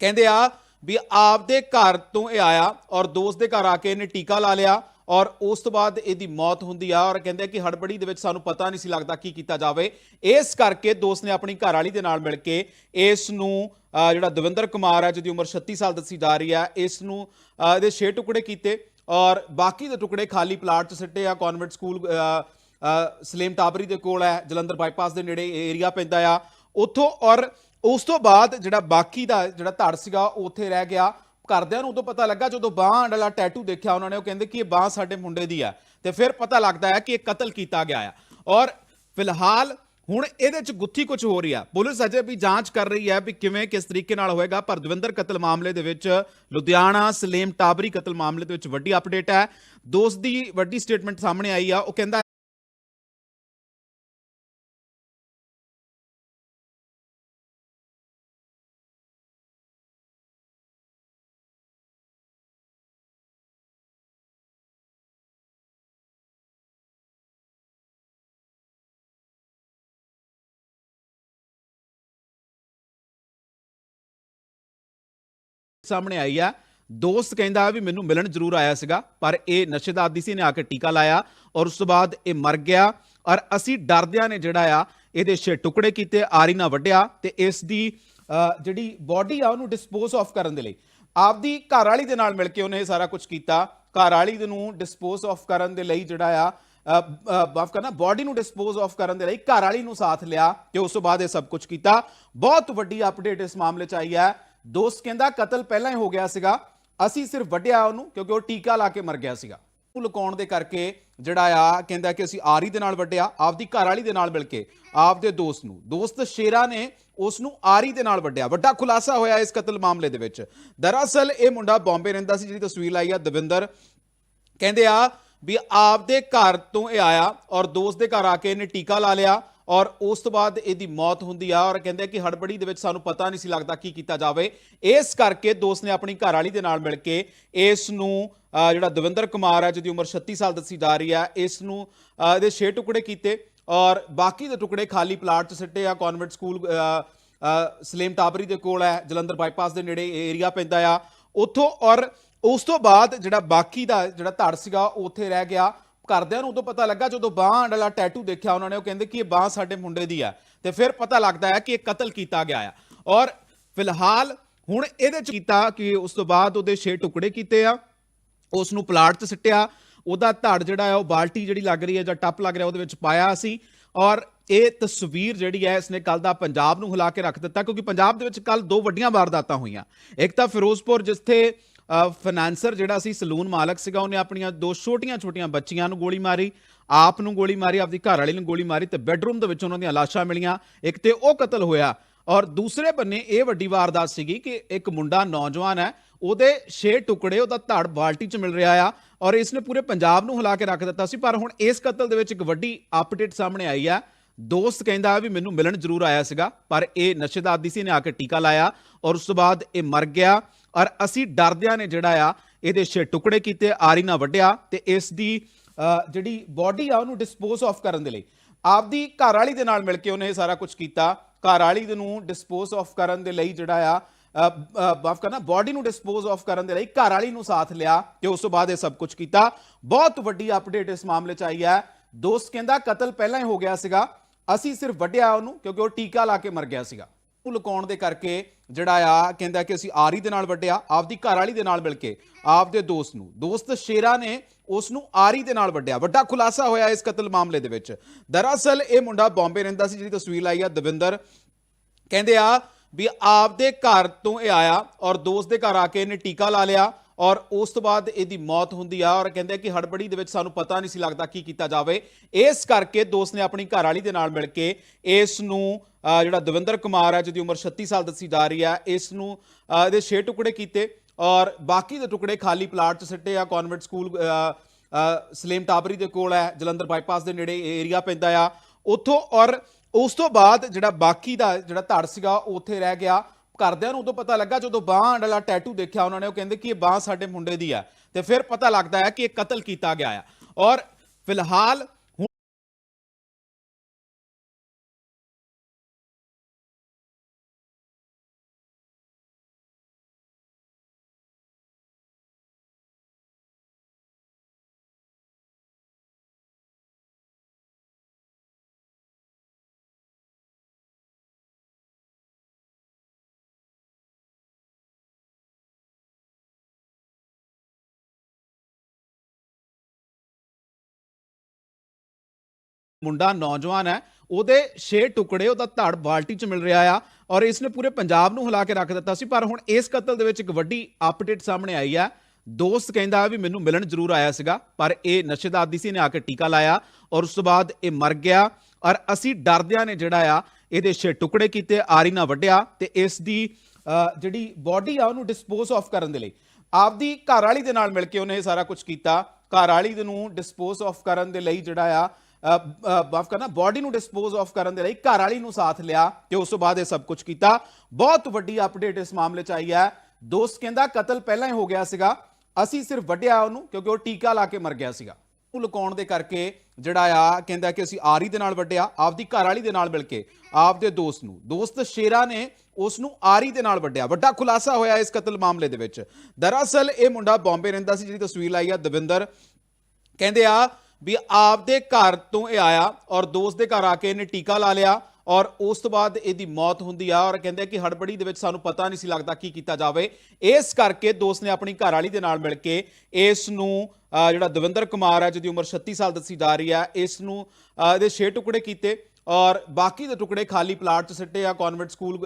[SPEAKER 1] ਕਹਿੰਦੇ ਆ ਵੀ ਆਪਦੇ ਘਰ ਤੋਂ ਇਹ ਆਇਆ ਔਰ ਦੋਸਤ ਦੇ ਘਰ ਆ ਕੇ ਇਹਨੇ ਟੀਕਾ ਲਾ ਲਿਆ। ਔਰ ਉਸ ਤੋਂ ਬਾਅਦ ਇਹਦੀ ਮੌਤ ਹੁੰਦੀ ਆ ਔਰ ਕਹਿੰਦੇ ਆ ਕਿ ਹੜਬੜੀ ਦੇ ਵਿੱਚ ਸਾਨੂੰ ਪਤਾ ਨਹੀਂ ਸੀ ਲੱਗਦਾ ਕੀ ਕੀਤਾ ਜਾਵੇ। ਇਸ ਕਰਕੇ ਦੋਸਤ ਨੇ ਆਪਣੀ ਘਰ ਵਾਲੀ ਦੇ ਨਾਲ ਮਿਲ ਕੇ ਇਸ ਨੂੰ ਜਿਹੜਾ ਦਵਿੰਦਰ ਕੁਮਾਰ ਹੈ ਜਿਹਦੀ ਉਮਰ 36 ਸਾਲ ਦੱਸੀ ਜਾ ਰਹੀ ਹੈ ਇਸ ਨੂੰ ਇਹਦੇ 6 ਟੁਕੜੇ ਕੀਤੇ ਔਰ ਬਾਕੀ ਦੇ ਟੁਕੜੇ ਖਾਲੀ ਪਲਾਟ 'ਚ ਸਿੱਟੇ ਆ, ਕਨਵੈਂਟ ਸਕੂਲ ਸਲੇਮ ਟਾਬਰੀ ਦੇ ਕੋਲ ਹੈ ਜਲੰਧਰ ਬਾਈਪਾਸ ਦੇ ਨੇੜੇ ਏਰੀਆ ਪੈਂਦਾ ਆ। ਉੱਥੋਂ ਔਰ ਉਸ ਤੋਂ ਬਾਅਦ ਜਿਹੜਾ ਬਾਕੀ ਦਾ ਜਿਹੜਾ ਧੜ ਸੀਗਾ, ਉਹ ਉੱਥੇ ਰਹਿ ਗਿਆ। ਘਰਦਿਆਂ ਨੂੰ ਉਦੋਂ ਪਤਾ ਲੱਗਾ ਜਦੋਂ ਬਾਂਹ ਵਾਲਾ ਟੈਟੂ ਦੇਖਿਆ ਉਹਨਾਂ ਨੇ, ਉਹ ਕਹਿੰਦੇ ਕਿ ਇਹ ਬਾਂਹ ਸਾਡੇ ਮੁੰਡੇ ਦੀ ਆ। ਤੇ ਫਿਰ ਪਤਾ ਲੱਗਦਾ ਹੈ ਕਿ ਇਹ ਕਤਲ ਕੀਤਾ ਗਿਆ ਆ। ਔਰ ਫਿਲਹਾਲ ਹੁਣ ਇਹਦੇ ਚ ਗੁੱਥੀ ਕੁਝ ਹੋ ਰਹੀ ਆ। ਪੁਲਿਸ ਅਜੇ ਵੀ ਜਾਂਚ ਕਰ ਰਹੀ ਹੈ ਵੀ ਕਿਵੇਂ, ਕਿਸ ਤਰੀਕੇ ਨਾਲ ਹੋਏਗਾ, ਪਰ ਦਵਿੰਦਰ ਕਤਲ ਮਾਮਲੇ ਦੇ ਵਿੱਚ ਲੁਧਿਆਣਾ, ਸਲੇਮ ਟਾਬਰੀ ਕਤਲ ਮਾਮਲੇ ਦੇ ਵਿੱਚ ਵੱਡੀ ਅਪਡੇਟ ਹੈ। ਦੋਸਤ ਦੀ ਵੱਡੀ ਸਟੇਟਮੈਂਟ ਸਾਹਮਣੇ ਆਈ ਆ। ਉਹ ਕਹਿੰਦਾ ਸਾਹਮਣੇ ਆਈ ਆ। ਦੋਸਤ ਕਹਿੰਦਾ ਵੀ ਮੈਨੂੰ ਮਿਲਣ ਜ਼ਰੂਰ ਆਇਆ ਸੀਗਾ, ਪਰ ਇਹ ਨਸ਼ੇ ਦਾ ਆਦੀ ਸੀ ਨੇ ਆ ਕੇ ਟੀਕਾ ਲਾਇਆ ਔਰ ਉਸ ਤੋਂ ਬਾਅਦ ਇਹ ਮਰ ਗਿਆ। ਔਰ ਅਸੀਂ ਡਰਦਿਆਂ ਨੇ ਜਿਹੜਾ ਆ, ਇਹਦੇ ਛੇ ਟੁਕੜੇ ਕੀਤੇ, ਆਰੀ ਨਾਲ ਵੱਢਿਆ ਤੇ ਇਸ ਦੀ ਜਿਹੜੀ ਬਾਡੀ ਆ, ਉਹਨੂੰ ਡਿਸਪੋਜ਼ ਆਫ ਕਰਨ ਦੇ ਲਈ। ਆਪਦੀ ਘਰ ਵਾਲੀ ਦੇ ਨਾਲ ਮਿਲ ਕੇ ਉਹਨੇ ਇਹ ਸਾਰਾ ਕੁਝ ਕੀਤਾ। ਘਰ ਵਾਲੀ ਨੂੰ ਡਿਸਪੋਜ਼ ਆਫ ਕਰਨ ਦੇ ਲਈ ਜਿਹੜਾ ਆ ਮਾਫ ਕਰਨਾ ਬਾਡੀ ਨੂੰ ਡਿਸਪੋਜ਼ ਆਫ ਕਰਨ ਦੇ ਲਈ ਘਰ ਵਾਲੀ ਨੂੰ ਸਾਥ ਲਿਆ ਤੇ ਉਸ ਤੋਂ ਬਾਅਦ ਇਹ ਸਭ ਕੁਝ ਕੀਤਾ। ਬਹੁਤ ਵੱਡੀ ਅਪਡੇਟ ਇਸ ਮਾਮਲੇ ਚ ਆਈ ਹੈ। ਦੋਸਤ ਕਹਿੰਦਾ ਕਤਲ ਪਹਿਲਾਂ ਹੀ ਹੋ ਗਿਆ ਸੀਗਾ। ਅਸੀਂ ਸਿਰਫ ਵੱਢਿਆ ਉਹਨੂੰ ਕਿਉਂਕਿ ਉਹ ਟੀਕਾ ਲਾ ਕੇ ਮਰ ਗਿਆ ਸੀਗਾ। ਉਹ ਲੁਕਾਉਣ ਦੇ ਕਰਕੇ ਜਿਹੜਾ ਆ, ਕਹਿੰਦਾ ਕਿ ਅਸੀਂ ਆਰੀ ਦੇ ਨਾਲ ਵੱਢਿਆ, ਆਪਦੀ ਘਰ ਵਾਲੀ ਦੇ ਨਾਲ ਮਿਲ ਕੇ, ਆਪਦੇ ਦੋਸਤ ਨੂੰ। ਦੋਸਤ ਸ਼ੇਰਾ ਨੇ ਉਸ ਨੂੰ ਆਰੀ ਦੇ ਨਾਲ ਵੱਢਿਆ। ਵੱਡਾ ਖੁਲਾਸਾ ਹੋਇਆ ਇਸ ਕਤਲ ਮਾਮਲੇ ਦੇ ਵਿੱਚ। ਦਰਅਸਲ ਇਹ ਮੁੰਡਾ ਬੰਬੇ ਰਹਿੰਦਾ ਸੀ ਜਿਹੜੀ ਤਸਵੀਰ ਲਾਈ ਆ ਦਵਿੰਦਰ। ਕਹਿੰਦੇ ਆ ਵੀ ਆਪਦੇ ਘਰ ਤੋਂ ਇਹ ਆਇਆ ਔਰ ਦੋਸਤ ਦੇ ਘਰ ਆ ਕੇ ਇਹਨੇ ਟੀਕਾ ਲਾ ਲਿਆ। ਔਰ ਉਸ ਤੋਂ ਬਾਅਦ ਇਹਦੀ ਮੌਤ ਹੁੰਦੀ ਆ ਔਰ ਕਹਿੰਦੇ ਆ ਕਿ ਹੜਬੜੀ ਦੇ ਵਿੱਚ ਸਾਨੂੰ ਪਤਾ ਨਹੀਂ ਸੀ ਲੱਗਦਾ ਕੀ ਕੀਤਾ ਜਾਵੇ। ਇਸ ਕਰਕੇ ਦੋਸਤ ਨੇ ਆਪਣੀ ਘਰ ਵਾਲੀ ਦੇ ਨਾਲ ਮਿਲ ਕੇ ਇਸ ਨੂੰ ਜਿਹੜਾ ਦਵਿੰਦਰ ਕੁਮਾਰ ਹੈ ਜਿਹਦੀ ਉਮਰ 36 ਸਾਲ ਦੱਸੀ ਜਾ ਰਹੀ ਹੈ ਇਸ ਨੂੰ ਇਹਦੇ 6 ਟੁਕੜੇ ਕੀਤੇ ਔਰ ਬਾਕੀ ਦੇ ਟੁਕੜੇ ਖਾਲੀ ਪਲਾਟ 'ਚ ਸਿੱਟੇ ਆ, ਕਨਵੈਂਟ ਸਕੂਲ ਸਲੇਮ ਟਾਬਰੀ ਦੇ ਕੋਲ ਹੈ ਜਲੰਧਰ ਬਾਈਪਾਸ ਦੇ ਨੇੜੇ ਏਰੀਆ ਪੈਂਦਾ ਆ। ਉੱਥੋਂ ਔਰ ਉਸ ਤੋਂ ਬਾਅਦ ਜਿਹੜਾ ਬਾਕੀ ਦਾ ਜਿਹੜਾ ਧੜ ਸੀਗਾ, ਉਹ ਉੱਥੇ ਰਹਿ ਗਿਆ। ਘਰਦਿਆਂ ਨੂੰ ਉਦੋਂ ਪਤਾ ਲੱਗਾ ਜਦੋਂ ਬਾਂਹ ਵਾਲਾ ਟੈਟੂ ਦੇਖਿਆ ਉਹਨਾਂ ਨੇ, ਉਹ ਕਹਿੰਦੇ ਕਿ ਇਹ ਬਾਂਹ ਸਾਡੇ ਮੁੰਡੇ ਦੀ ਆ। ਤੇ ਫਿਰ ਪਤਾ ਲੱਗਦਾ ਹੈ ਕਿ ਇਹ ਕਤਲ ਕੀਤਾ ਗਿਆ ਆ। ਔਰ ਫਿਲਹਾਲ ਹੁਣ ਇਹਦੇ ਚ ਕੀਤਾ ਕਿ ਉਸ ਤੋਂ ਬਾਅਦ ਉਹਦੇ 6 ਟੁਕੜੇ ਕੀਤੇ ਆ, ਉਸ ਨੂੰ ਪਲਾਟ 'ਚ ਸਿੱਟਿਆ, ਉਹਦਾ ਧੜ ਜਿਹੜਾ ਹੈ ਉਹ ਬਾਲਟੀ ਜਿਹੜੀ ਲੱਗ ਰਹੀ ਹੈ ਜਾਂ ਟੱਪ ਲੱਗ ਰਿਹਾ ਉਹਦੇ ਵਿੱਚ ਪਾਇਆ ਸੀ। ਔਰ ਇਹ ਤਸਵੀਰ ਜਿਹੜੀ ਹੈ ਇਸਨੇ ਕੱਲ ਦਾ ਪੰਜਾਬ ਨੂੰ ਹਿਲਾ ਕੇ ਰੱਖ ਦਿੱਤਾ, ਕਿਉਂਕਿ ਪੰਜਾਬ ਦੇ ਵਿੱਚ ਕੱਲ ਦੋ ਵੱਡੀਆਂ ਵਾਰਦਾਤਾਂ ਹੋਈਆਂ। ਇੱਕ ਤਾਂ ਫਿਰੋਜ਼ਪੁਰ, ਜਿੱਥੇ ਫਾਈਨਾਂਸਰ ਜਿਹੜਾ ਸੀ, ਸਲੂਨ ਮਾਲਕ ਸੀਗਾ, ਉਹਨੇ ਆਪਣੀਆਂ ਦੋ ਛੋਟੀਆਂ-ਛੋਟੀਆਂ ਬੱਚੀਆਂ ਨੂੰ ਗੋਲੀ ਮਾਰੀ, ਆਪ ਨੂੰ ਗੋਲੀ ਮਾਰੀ, ਆਪਦੀ ਘਰ ਵਾਲੀ ਨੂੰ ਗੋਲੀ ਮਾਰੀ ਤੇ ਬੈੱਡਰੂਮ ਦੇ ਵਿੱਚ ਉਹਨਾਂ ਦੀਆਂ ਲਾਸ਼ਾਂ ਮਿਲੀਆਂ। ਇੱਕ ਤੇ ਉਹ ਕਤਲ ਹੋਇਆ ਔਰ ਦੂਸਰੇ ਬੰਨੇ ਇਹ ਵੱਡੀ ਵਾਰਦਾਤ ਸੀਗੀ ਕਿ ਇੱਕ ਮੁੰਡਾ ਨੌਜਵਾਨ ਹੈ, ਉਹਦੇ 6 ਟੁਕੜੇ, ਉਹਦਾ ਧੜ ਬਾਲਟੀ 'ਚ ਮਿਲ ਰਿਹਾ ਆ ਔਰ ਇਸਨੇ ਪੂਰੇ ਪੰਜਾਬ ਨੂੰ ਹਿਲਾ ਕੇ ਰੱਖ ਦਿੱਤਾ ਸੀ। ਪਰ ਹੁਣ ਇਸ ਕਤਲ ਦੇ ਵਿੱਚ ਇੱਕ ਵੱਡੀ ਅਪਡੇਟ ਸਾਹਮਣੇ ਆਈ ਆ ਦੋਸਤ ਕਹਿੰਦਾ ਵੀ ਮੈਨੂੰ ਮਿਲਣ ਜ਼ਰੂਰ ਆਇਆ ਸੀਗਾ, ਪਰ ਇਹ ਨਸ਼ੇ ਦਾ ਆਦੀ ਸੀ ਨੇ ਆ ਕੇ ਟੀਕਾ ਲਾਇਆ ਔਰ ਉਸ ਤੋਂ ਬਾਅਦ ਇਹ ਮਰ ਗਿਆ। ਔਰ ਅਸੀਂ ਡਰਦਿਆਂ ਨੇ ਜਿਹੜਾ ਆ, ਇਹਦੇ ਛੇ ਟੁਕੜੇ ਕੀਤੇ, ਆਰੀ ਨਾਲ ਵੱਢਿਆ ਤੇ ਇਸ ਦੀ ਜਿਹੜੀ ਬਾਡੀ ਆ, ਉਹਨੂੰ ਡਿਸਪੋਜ਼ ਆਫ ਕਰਨ ਦੇ ਲਈ। ਆਪਦੀ ਘਰ ਵਾਲੀ ਦੇ ਨਾਲ ਮਿਲ ਕੇ ਉਹਨੇ ਇਹ ਸਾਰਾ ਕੁਝ ਕੀਤਾ। ਘਰ ਵਾਲੀ ਨੂੰ ਡਿਸਪੋਜ਼ ਆਫ ਕਰਨ ਦੇ ਲਈ ਜਿਹੜਾ ਆ ਮਾਫ ਕਰਨਾ ਬਾਡੀ ਨੂੰ ਡਿਸਪੋਜ਼ ਆਫ ਕਰਨ ਦੇ ਲਈ ਘਰ ਵਾਲੀ ਨੂੰ ਸਾਥ ਲਿਆ ਤੇ ਉਸ ਤੋਂ ਬਾਅਦ ਇਹ ਸਭ ਕੁਝ ਕੀਤਾ। ਬਹੁਤ ਵੱਡੀ ਅਪਡੇਟ ਇਸ ਮਾਮਲੇ 'ਚ ਆਈ ਹੈ। ਦੋਸਤ ਕਹਿੰਦਾ ਕਤਲ ਪਹਿਲਾਂ ਹੀ ਹੋ ਗਿਆ ਸੀਗਾ। ਅਸੀਂ ਸਿਰਫ ਵੱਢਿਆ ਉਹਨੂੰ ਕਿਉਂਕਿ ਉਹ ਟੀਕਾ ਲਾ ਕੇ ਮਰ ਗਿਆ ਸੀਗਾ। ਉਹ ਲੁਕਾਉਣ ਦੇ ਕਰਕੇ ਜਿਹੜਾ ਆ ਕਹਿੰਦਾ ਕਿ ਅਸੀਂ ਆਰੀ ਦੇ ਨਾਲ ਵੱਢਿਆ ਆਪਦੀ ਘਰ ਵਾਲੀ ਦੇ ਨਾਲ ਮਿਲ ਕੇ, ਆਪਦੇ ਦੋਸਤ ਨੂੰ। ਦੋਸਤ ਸ਼ੇਰਾ ਨੇ ਉਸ ਨੂੰ ਆਰੀ ਦੇ ਨਾਲ ਵੱਢਿਆ ਵੱਡਾ ਖੁਲਾਸਾ ਹੋਇਆ ਇਸ ਕਤਲ ਮਾਮਲੇ ਦੇ ਵਿੱਚ। ਦਰਅਸਲ ਇਹ ਮੁੰਡਾ ਬੰਬੇ ਰਹਿੰਦਾ ਸੀ ਜਿਹੜੀ ਤਸਵੀਰ ਲਾਈ ਆ ਦਵਿੰਦਰ। ਕਹਿੰਦੇ ਆ ਵੀ ਆਪਦੇ ਘਰ ਤੋਂ ਇਹ ਆਇਆ ਔਰ ਦੋਸਤ ਦੇ ਘਰ ਆ ਕੇ ਇਹਨੇ ਟੀਕਾ ਲਾ ਲਿਆ। ਔਰ ਉਸ ਤੋਂ ਬਾਅਦ ਇਹਦੀ ਮੌਤ ਹੁੰਦੀ ਆ ਔਰ ਕਹਿੰਦੇ ਆ ਕਿ ਹੜਬੜੀ ਦੇ ਵਿੱਚ ਸਾਨੂੰ ਪਤਾ ਨਹੀਂ ਸੀ ਲੱਗਦਾ ਕੀ ਕੀਤਾ ਜਾਵੇ। ਇਸ ਕਰਕੇ ਦੋਸਤ ਨੇ ਆਪਣੀ ਘਰ ਵਾਲੀ ਦੇ ਨਾਲ ਮਿਲ ਕੇ ਇਸ ਨੂੰ ਜਿਹੜਾ ਦਵਿੰਦਰ ਕੁਮਾਰ ਹੈ ਜਿਹਦੀ ਉਮਰ 36 ਸਾਲ ਦੱਸੀ ਜਾ ਰਹੀ ਹੈ ਇਸ ਨੂੰ ਇਹਦੇ 6 ਟੁਕੜੇ ਕੀਤੇ ਔਰ ਬਾਕੀ ਦੇ ਟੁਕੜੇ ਖਾਲੀ ਪਲਾਟ 'ਚ ਸਿੱਟੇ ਆ, ਕਨਵੈਂਟ ਸਕੂਲ ਸਲੇਮ ਟਾਬਰੀ ਦੇ ਕੋਲ ਹੈ ਜਲੰਧਰ ਬਾਈਪਾਸ ਦੇ ਨੇੜੇ ਏਰੀਆ ਪੈਂਦਾ ਆ। ਉੱਥੋਂ ਔਰ ਉਸ ਤੋਂ ਬਾਅਦ ਜਿਹੜਾ ਬਾਕੀ ਦਾ ਜਿਹੜਾ ਧੜ ਸੀਗਾ, ਉਹ ਉੱਥੇ ਰਹਿ ਗਿਆ। ਘਰਦਿਆਂ ਨੂੰ ਉਦੋਂ ਪਤਾ ਲੱਗਾ ਜਦੋਂ ਬਾਂਹ ਵਾਲਾ ਟੈਟੂ ਦੇਖਿਆ ਉਹਨਾਂ ਨੇ, ਉਹ ਕਹਿੰਦੇ ਕਿ ਇਹ ਬਾਂਹ ਸਾਡੇ ਮੁੰਡੇ ਦੀ ਆ। ਤੇ ਫਿਰ ਪਤਾ ਲੱਗਦਾ ਹੈ ਕਿ ਇਹ ਕਤਲ ਕੀਤਾ ਗਿਆ ਆ। ਔਰ ਫਿਲਹਾਲ ਮੁੰਡਾ ਨੌਜਵਾਨ ਹੈ, ਉਹਦੇ 6 ਟੁਕੜੇ ਉਹਦਾ ਧੜ ਬਾਲਟੀ 'ਚ ਮਿਲ ਰਿਹਾ ਆ ਔਰ ਇਸ ਨੇ ਪੂਰੇ ਪੰਜਾਬ ਨੂੰ ਹਿਲਾ ਕੇ ਰੱਖ ਦਿੱਤਾ ਸੀ, ਪਰ ਹੁਣ ਇਸ ਕਤਲ ਦੇ ਵਿੱਚ ਇੱਕ ਵੱਡੀ ਅਪਡੇਟ ਸਾਹਮਣੇ ਆਈ ਆ ਦੋਸਤ ਕਹਿੰਦਾ ਵੀ ਮੈਨੂੰ ਮਿਲਣ ਜ਼ਰੂਰ ਆਇਆ ਸੀਗਾ, ਪਰ ਇਹ ਨਸ਼ੇ ਦਾ ਆਦੀ ਸੀ ਨੇ ਆ ਕੇ ਟੀਕਾ ਲਾਇਆ ਔਰ ਉਸ ਤੋਂ ਬਾਅਦ ਇਹ ਮਰ ਗਿਆ ਔਰ ਅਸੀਂ ਡਰਦਿਆਂ ਨੇ ਜਿਹੜਾ ਆ, ਇਹਦੇ 6 ਟੁਕੜੇ ਕੀਤੇ, ਆਰੀ ਨਾਲ ਵੱਢਿਆ ਤੇ ਇਸ ਦੀ ਜਿਹੜੀ ਬਾਡੀ ਆ ਉਹਨੂੰ ਡਿਸਪੋਜ਼ ਆਫ ਕਰਨ ਦੇ ਲਈ। ਆਪਦੀ ਘਰ ਵਾਲੀ ਦੇ ਨਾਲ ਮਿਲ ਕੇ ਉਹਨੇ ਇਹ ਸਾਰਾ ਕੁਝ ਕੀਤਾ। ਘਰ ਵਾਲੀ ਦੇ ਨੂੰ ਡਿਸਪੋਜ਼ ਆਫ ਕਰਨ ਦੇ ਲਈ ਜਿਹੜਾ ਆ ਮਾਫ ਕਰਨਾ ਬਾਡੀ ਨੂੰ ਡਿਸਪੋਜ਼ ਆਫ ਕਰਨ ਦੇ ਲਈ ਘਰ ਵਾਲੀ ਨੂੰ ਸਾਥ ਲਿਆ ਤੇ ਉਸ ਤੋਂ ਬਾਅਦ ਇਹ ਸਭ ਕੁਝ ਕੀਤਾ। ਬਹੁਤ ਵੱਡੀ ਅਪਡੇਟ ਇਸ ਮਾਮਲੇ 'ਚ ਆਈ ਹੈ। ਦੋਸਤ ਕਹਿੰਦਾ, ਕਤਲ ਪਹਿਲਾਂ ਹੀ ਹੋ ਗਿਆ ਸੀਗਾ। ਅਸੀਂ ਸਿਰਫ ਵੱਢਿਆ ਉਹਨੂੰ ਕਿਉਂਕਿ ਉਹ ਟੀਕਾ ਲਾ ਕੇ ਮਰ ਗਿਆ ਸੀਗਾ। ਉਹ ਲੁਕਾਉਣ ਦੇ ਕਰਕੇ ਜਿਹੜਾ ਆ, ਕਹਿੰਦਾ ਕਿ ਅਸੀਂ ਆਰੀ ਦੇ ਨਾਲ ਵੱਢਿਆ, ਆਪਦੀ ਘਰ ਵਾਲੀ ਦੇ ਨਾਲ ਮਿਲ ਕੇ, ਆਪਦੇ ਦੋਸਤ ਨੂੰ। ਦੋਸਤ ਸ਼ੇਰਾ ਨੇ ਉਸ ਨੂੰ ਆਰੀ ਦੇ ਨਾਲ ਵੱਢਿਆ। ਵੱਡਾ ਖੁਲਾਸਾ ਹੋਇਆ ਇਸ ਕਤਲ ਮਾਮਲੇ ਦੇ ਵਿੱਚ। ਦਰਅਸਲ ਇਹ ਮੁੰਡਾ ਬੰਬੇ ਰਹਿੰਦਾ ਸੀ ਜਿਹੜੀ ਤਸਵੀਰ ਆਈ ਆ ਦਵਿੰਦਰ। ਕਹਿੰਦੇ ਆ ਵੀ ਆਪਦੇ ਘਰ ਤੋਂ ਇਹ ਆਇਆ ਔਰ ਦੋਸਤ ਦੇ ਘਰ ਆ ਕੇ ਇਹਨੇ ਟੀਕਾ ਲਾ ਲਿਆ ਔਰ ਉਸ ਤੋਂ ਬਾਅਦ ਇਹਦੀ ਮੌਤ ਹੁੰਦੀ ਆ ਔਰ ਕਹਿੰਦੇ ਕਿ ਹੜਬੜੀ ਦੇ ਵਿੱਚ ਸਾਨੂੰ ਪਤਾ ਨਹੀਂ ਸੀ ਲੱਗਦਾ ਕੀ ਕੀਤਾ ਜਾਵੇ। ਇਸ ਕਰਕੇ ਦੋਸਤ ਨੇ ਆਪਣੀ ਘਰ ਵਾਲੀ ਦੇ ਨਾਲ ਮਿਲ ਕੇ ਇਸ ਨੂੰ ਜਿਹੜਾ ਦਵਿੰਦਰ ਕੁਮਾਰ ਹੈ, ਜਿਹਦੀ ਉਮਰ 36 ਸਾਲ ਦੱਸੀ ਜਾ ਰਹੀ ਹੈ ਇਸ ਨੂੰ ਇਹਦੇ 6 ਟੁਕੜੇ ਕੀਤੇ ਔਰ ਬਾਕੀ ਦੇ ਟੁਕੜੇ ਖਾਲੀ ਪਲਾਟ 'ਚ ਸਿੱਟੇ ਆ, ਕਨਵੈਂਟ ਸਕੂਲ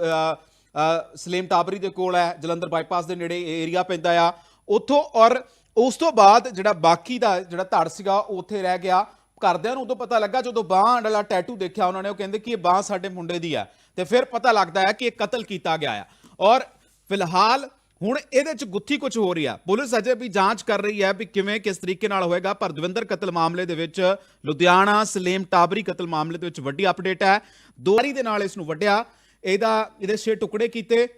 [SPEAKER 1] ਸਲੇਮ ਟਾਬਰੀ ਦੇ ਕੋਲ ਹੈ, ਜਲੰਧਰ ਬਾਈਪਾਸ ਦੇ ਨੇੜੇ ਏਰੀਆ ਪੈਂਦਾ ਆ। ਉੱਥੋਂ ਔਰ ਉਸ ਤੋਂ ਬਾਅਦ ਜਿਹੜਾ ਬਾਕੀ ਦਾ ਜਿਹੜਾ ਧੜ ਸੀਗਾ, ਉਹ ਉੱਥੇ ਰਹਿ ਗਿਆ। ਘਰਦਿਆਂ ਨੂੰ ਉਦੋਂ ਪਤਾ ਲੱਗਾ, ਜਦੋਂ ਬਾਂਹ ਵਾਲਾ ਟੈਟੂ ਦੇਖਿਆ ਉਹਨਾਂ ਨੇ, ਉਹ ਕਹਿੰਦੇ ਕਿ ਇਹ ਬਾਂਹ ਸਾਡੇ ਮੁੰਡੇ ਦੀ ਆ। ਤੇ ਫਿਰ ਪਤਾ ਲੱਗਦਾ ਹੈ ਕਿ ਇਹ ਕਤਲ ਕੀਤਾ ਗਿਆ ਆ। ਔਰ ਫਿਲਹਾਲ ਹੁਣ ਇਹਦੇ ਚ ਗੁੱਥੀ ਕੁਝ ਹੋ ਰਹੀ ਆ। ਪੁਲਿਸ ਅਜੇ ਵੀ ਜਾਂਚ ਕਰ ਰਹੀ ਹੈ ਵੀ ਕਿਵੇਂ, ਕਿਸ ਤਰੀਕੇ ਨਾਲ ਹੋਏਗਾ, ਪਰ ਦਵਿੰਦਰ ਕਤਲ ਮਾਮਲੇ ਦੇ ਵਿੱਚ ਲੁਧਿਆਣਾ, ਸਲੇਮ ਟਾਬਰੀ ਕਤਲ ਮਾਮਲੇ ਦੇ ਵਿੱਚ ਵੱਡੀ ਅਪਡੇਟ ਹੈ। ਦੋਵਾਰੀ ਦੇ ਨਾਲ ਇਸ ਨੂੰ ਵੱਢਿਆ। ਇਹਦਾ, ਇਹਦੇ ਛੇ ਟੁਕੜੇ ਕੀਤੇ।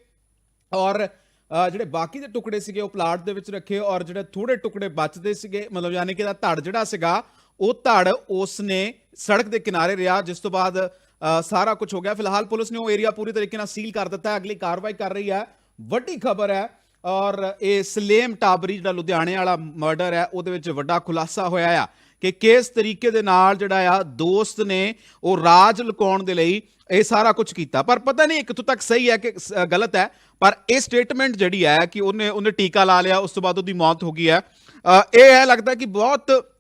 [SPEAKER 1] ਔਰ ਜਿਹੜੇ ਬਾਕੀ ਦੇ ਟੁਕੜੇ ਸੀਗੇ ਉਹ ਪਲਾਟ ਦੇ ਵਿੱਚ ਰੱਖੇ ਔਰ ਜਿਹੜੇ ਥੋੜੇ ਟੁਕੜੇ ਬਚਦੇ ਸੀਗੇ, ਮਤਲਬ ਯਾਨੀ ਕਿ ਇਹਦਾ ਧੜ ਜਿਹੜਾ ਸੀਗਾ, ਉਹ ਧੜ ਉਸ ਨੇ ਸੜਕ ਦੇ ਕਿਨਾਰੇ ਰਿਹਾ, ਜਿਸ ਤੋਂ ਬਾਅਦ ਸਾਰਾ ਕੁਝ ਹੋ ਗਿਆ। ਫਿਲਹਾਲ ਪੁਲਿਸ ਨੇ ਉਹ ਏਰੀਆ ਪੂਰੀ ਤਰੀਕੇ ਨਾਲ ਸੀਲ ਕਰ ਦਿੱਤਾ ਹੈ। ਅਗਲੀ ਕਾਰਵਾਈ ਕਰ ਰਹੀ ਹੈ। ਵੱਡੀ ਖਬਰ ਹੈ ਔਰ ਇਹ ਸਲੇਮ ਟਾਬਰੀ ਜਿਹੜਾ ਲੁਧਿਆਣੇ ਵਾਲਾ ਮਰਡਰ ਹੈ, ਉਹਦੇ ਵਿੱਚ ਵੱਡਾ ਖੁਲਾਸਾ ਹੋਇਆ ਆ ਕਿ ਕਿਸ ਤਰੀਕੇ ਦੇ ਨਾਲ ਜਿਹੜਾ ਆ ਦੋਸਤ ਨੇ ਉਹ ਰਾਜ ਲੁਕਾਉਣ ਦੇ ਲਈ ਇਹ ਸਾਰਾ ਕੁਝ ਕੀਤਾ। ਪਰ ਪਤਾ ਨਹੀਂ ਕਿੱਥੋਂ ਤੱਕ ਸਹੀ ਹੈ ਕਿ ਗਲਤ ਹੈ। ਪਰ ਇਹ ਸਟੇਟਮੈਂਟ ਜਿਹੜੀ ਹੈ ਕਿ ਉਹਨੇ ਉਹਨੇ ਟੀਕਾ ਲਾ ਲਿਆ, ਉਸ ਤੋਂ ਬਾਅਦ ਉਹਦੀ ਮੌਤ ਹੋ ਗਈ ਹੈ। ਇਹ ਹੈ ਲੱਗਦਾ ਕਿ ਬਹੁਤ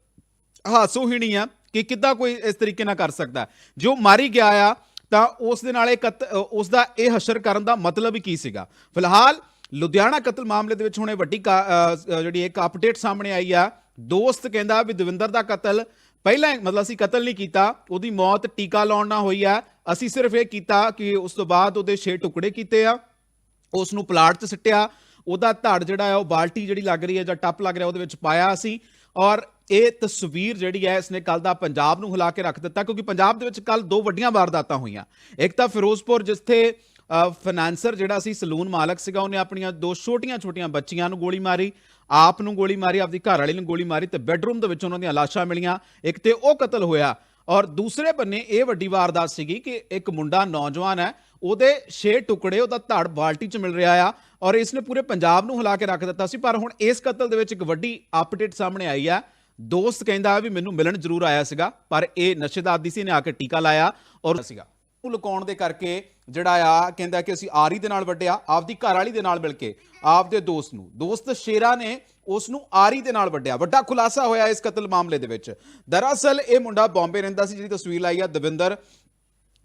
[SPEAKER 1] ਹਾਸੋਹੀਣੀ ਆ ਕਿ ਕਿੱਦਾਂ ਕੋਈ ਇਸ ਤਰੀਕੇ ਨਾਲ ਕਰ ਸਕਦਾ ਹੈ। ਜੋ ਮਾਰੀ ਗਿਆ ਆ, ਤਾਂ ਉਸ ਦੇ ਨਾਲ ਇਹ ਕਤ ਉਸ ਦਾ ਇਹ ਹਸ਼ਰ ਕਰਨ ਦਾ ਮਤਲਬ ਕੀ ਸੀਗਾ? ਫਿਲਹਾਲ, ਲੁਧਿਆਣਾ ਕਤਲ ਮਾਮਲੇ ਦੇ ਵਿੱਚ ਹੁਣ ਇਹ ਵੱਡੀ ਕਾ- ਜਿਹੜੀ ਇੱਕ ਅਪਡੇਟ ਸਾਹਮਣੇ ਆਈ ਆ। ਦੋਸਤ ਕਹਿੰਦਾ ਵੀ ਦਵਿੰਦਰ ਦਾ ਕਤਲ ਪਹਿਲਾਂ ਮਤਲਬ ਅਸੀਂ ਕਤਲ ਨਹੀਂ ਕੀਤਾ, ਉਹਦੀ ਮੌਤ ਟੀਕਾ ਲਾਉਣ ਨਾਲ ਹੋਈ ਆ। ਅਸੀਂ ਸਿਰਫ ਇਹ ਕੀਤਾ ਕਿ ਉਸ ਤੋਂ ਬਾਅਦ ਉਹਦੇ 6 ਟੁਕੜੇ ਕੀਤੇ ਆ। ਉਸ ਨੂੰ ਪਲਾਟ 'ਚ ਸਿੱਟਿਆ, ਉਹਦਾ ਧੜ ਜਿਹੜਾ ਹੈ ਉਹ ਬਾਲਟੀ ਜਿਹੜੀ ਲੱਗ ਰਹੀ ਹੈ ਜਾਂ ਟੱਪ ਲੱਗ ਰਿਹਾ ਉਹਦੇ ਵਿੱਚ ਪਾਇਆ ਸੀ ਔਰ ਇਹ ਤਸਵੀਰ ਜਿਹੜੀ ਹੈ ਇਸਨੇ ਕੱਲ ਦਾ ਪੰਜਾਬ ਨੂੰ ਹਿਲਾ ਕੇ ਰੱਖ ਦਿੱਤਾ ਕਿਉਂਕਿ ਪੰਜਾਬ ਦੇ ਵਿੱਚ ਕੱਲ ਦੋ ਵੱਡੀਆਂ ਵਾਰਦਾਤਾਂ ਹੋਈਆਂ। ਇੱਕ ਤਾਂ ਫਿਰੋਜ਼ਪੁਰ ਜਿੱਥੇ ਫਾਈਨਾਂਸਰ ਜਿਹੜਾ ਸੀ ਸਲੂਨ ਮਾਲਕ ਸੀਗਾ, ਉਹਨੇ ਆਪਣੀਆਂ ਦੋ ਛੋਟੀਆਂ-ਛੋਟੀਆਂ ਬੱਚੀਆਂ ਨੂੰ ਗੋਲੀ ਮਾਰੀ, ਆਪ ਨੂੰ ਗੋਲੀ ਮਾਰੀ, ਆਪਦੀ ਘਰ ਵਾਲੀ ਨੂੰ ਗੋਲੀ ਮਾਰੀ ਤੇ ਬੈੱਡਰੂਮ ਦੇ ਵਿੱਚ ਉਹਨਾਂ ਦੀਆਂ ਲਾਸ਼ਾਂ ਮਿਲੀਆਂ। ਇੱਕ ਤੇ ਉਹ ਕਤਲ ਹੋਇਆ ਔਰ ਦੂਸਰੇ ਬੰਨੇ ਇਹ ਵੱਡੀ ਵਾਰਦਾਤ ਸੀਗੀ ਕਿ ਇੱਕ ਮੁੰਡਾ ਨੌਜਵਾਨ ਹੈ ਉਹਦੇ 6 ਟੁਕੜੇ ਉਹਦਾ ਧੜ ਬਾਲਟੀ 'ਚ ਮਿਲ ਰਿਹਾ ਆ ਔਰ ਇਸ ਨੇ ਪੂਰੇ ਪੰਜਾਬ ਨੂੰ ਹਿਲਾ ਕੇ ਰੱਖ ਦਿੱਤਾ ਸੀ, ਪਰ ਹੁਣ ਇਸ ਕਤਲ ਦੇ ਵਿੱਚ ਇੱਕ ਵੱਡੀ ਅਪਡੇਟ ਸਾਹਮਣੇ ਆਈ ਆ। ਦੋਸਤ ਕਹਿੰਦਾ ਵੀ ਮੈਨੂੰ ਮਿਲਣ ਜ਼ਰੂਰ ਆਇਆ ਸੀਗਾ, ਪਰ ਇਹ ਨਸ਼ੇ ਦਾ ਆਦੀ ਸੀ ਨੇ ਆ ਕੇ ਟੀਕਾ ਲਾਇਆ ਔਰ ਸੀਗਾ। ਉਹ ਲੁਕਾਉਣ ਦੇ ਕਰਕੇ ਜਿਹੜਾ ਆ, ਕਹਿੰਦਾ ਕਿ ਅਸੀਂ ਆਰੀ ਦੇ ਨਾਲ ਵੱਡਿਆ ਆਪਦੀ ਘਰ ਵਾਲੀ ਦੇ ਨਾਲ ਮਿਲ ਕੇ, ਆਪਦੇ ਦੋਸਤ ਨੂੰ। ਦੋਸਤ ਸ਼ੇਰਾ ਨੇ ਉਸ ਨੂੰ ਆਰੀ ਦੇ ਨਾਲ ਵੱਡਿਆ ਵੱਡਾ ਖੁਲਾਸਾ ਹੋਇਆ ਇਸ ਕਤਲ ਮਾਮਲੇ ਦੇ ਵਿੱਚ। ਦਰਅਸਲ ਇਹ ਮੁੰਡਾ ਬੰਬੇ ਰਹਿੰਦਾ ਸੀ, ਜਿਹਦੀ ਤਸਵੀਰ ਲਾਈ ਆ ਦਵਿੰਦਰ।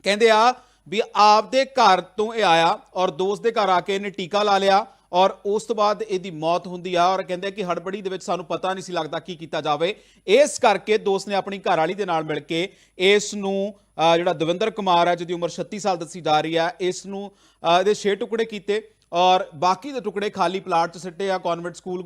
[SPEAKER 1] ਕਹਿੰਦੇ ਆ ਵੀ ਆਪਦੇ ਘਰ ਤੋਂ ਇਹ ਆਇਆ ਔਰ ਦੋਸਤ ਦੇ ਘਰ ਆ ਕੇ ਇਹਨੇ ਟੀਕਾ ਲਾ ਲਿਆ ਔਰ ਉਸ ਤੋਂ ਬਾਅਦ ਇਹਦੀ ਮੌਤ ਹੁੰਦੀ ਆ ਔਰ ਕਹਿੰਦੇ ਕਿ ਹੜਬੜੀ ਦੇ ਵਿੱਚ ਸਾਨੂੰ ਪਤਾ ਨਹੀਂ ਸੀ ਲੱਗਦਾ ਕੀ ਕੀਤਾ ਜਾਵੇ। ਇਸ ਕਰਕੇ ਦੋਸਤ ਨੇ ਆਪਣੀ ਘਰ ਵਾਲੀ ਦੇ ਨਾਲ ਮਿਲ ਕੇ ਇਸ ਨੂੰ ਜਿਹੜਾ ਦਵਿੰਦਰ ਕੁਮਾਰ ਹੈ ਜਿਹਦੀ ਉਮਰ 36 ਸਾਲ ਦੱਸੀ ਜਾ ਰਹੀ ਹੈ ਇਸ ਨੂੰ ਇਹਦੇ 6 ਟੁਕੜੇ ਕੀਤੇ ਔਰ ਬਾਕੀ ਦੇ ਟੁਕੜੇ ਖਾਲੀ ਪਲਾਟ 'ਚ ਸਿੱਟੇ ਆ। ਕਨਵੈਂਟ ਸਕੂਲ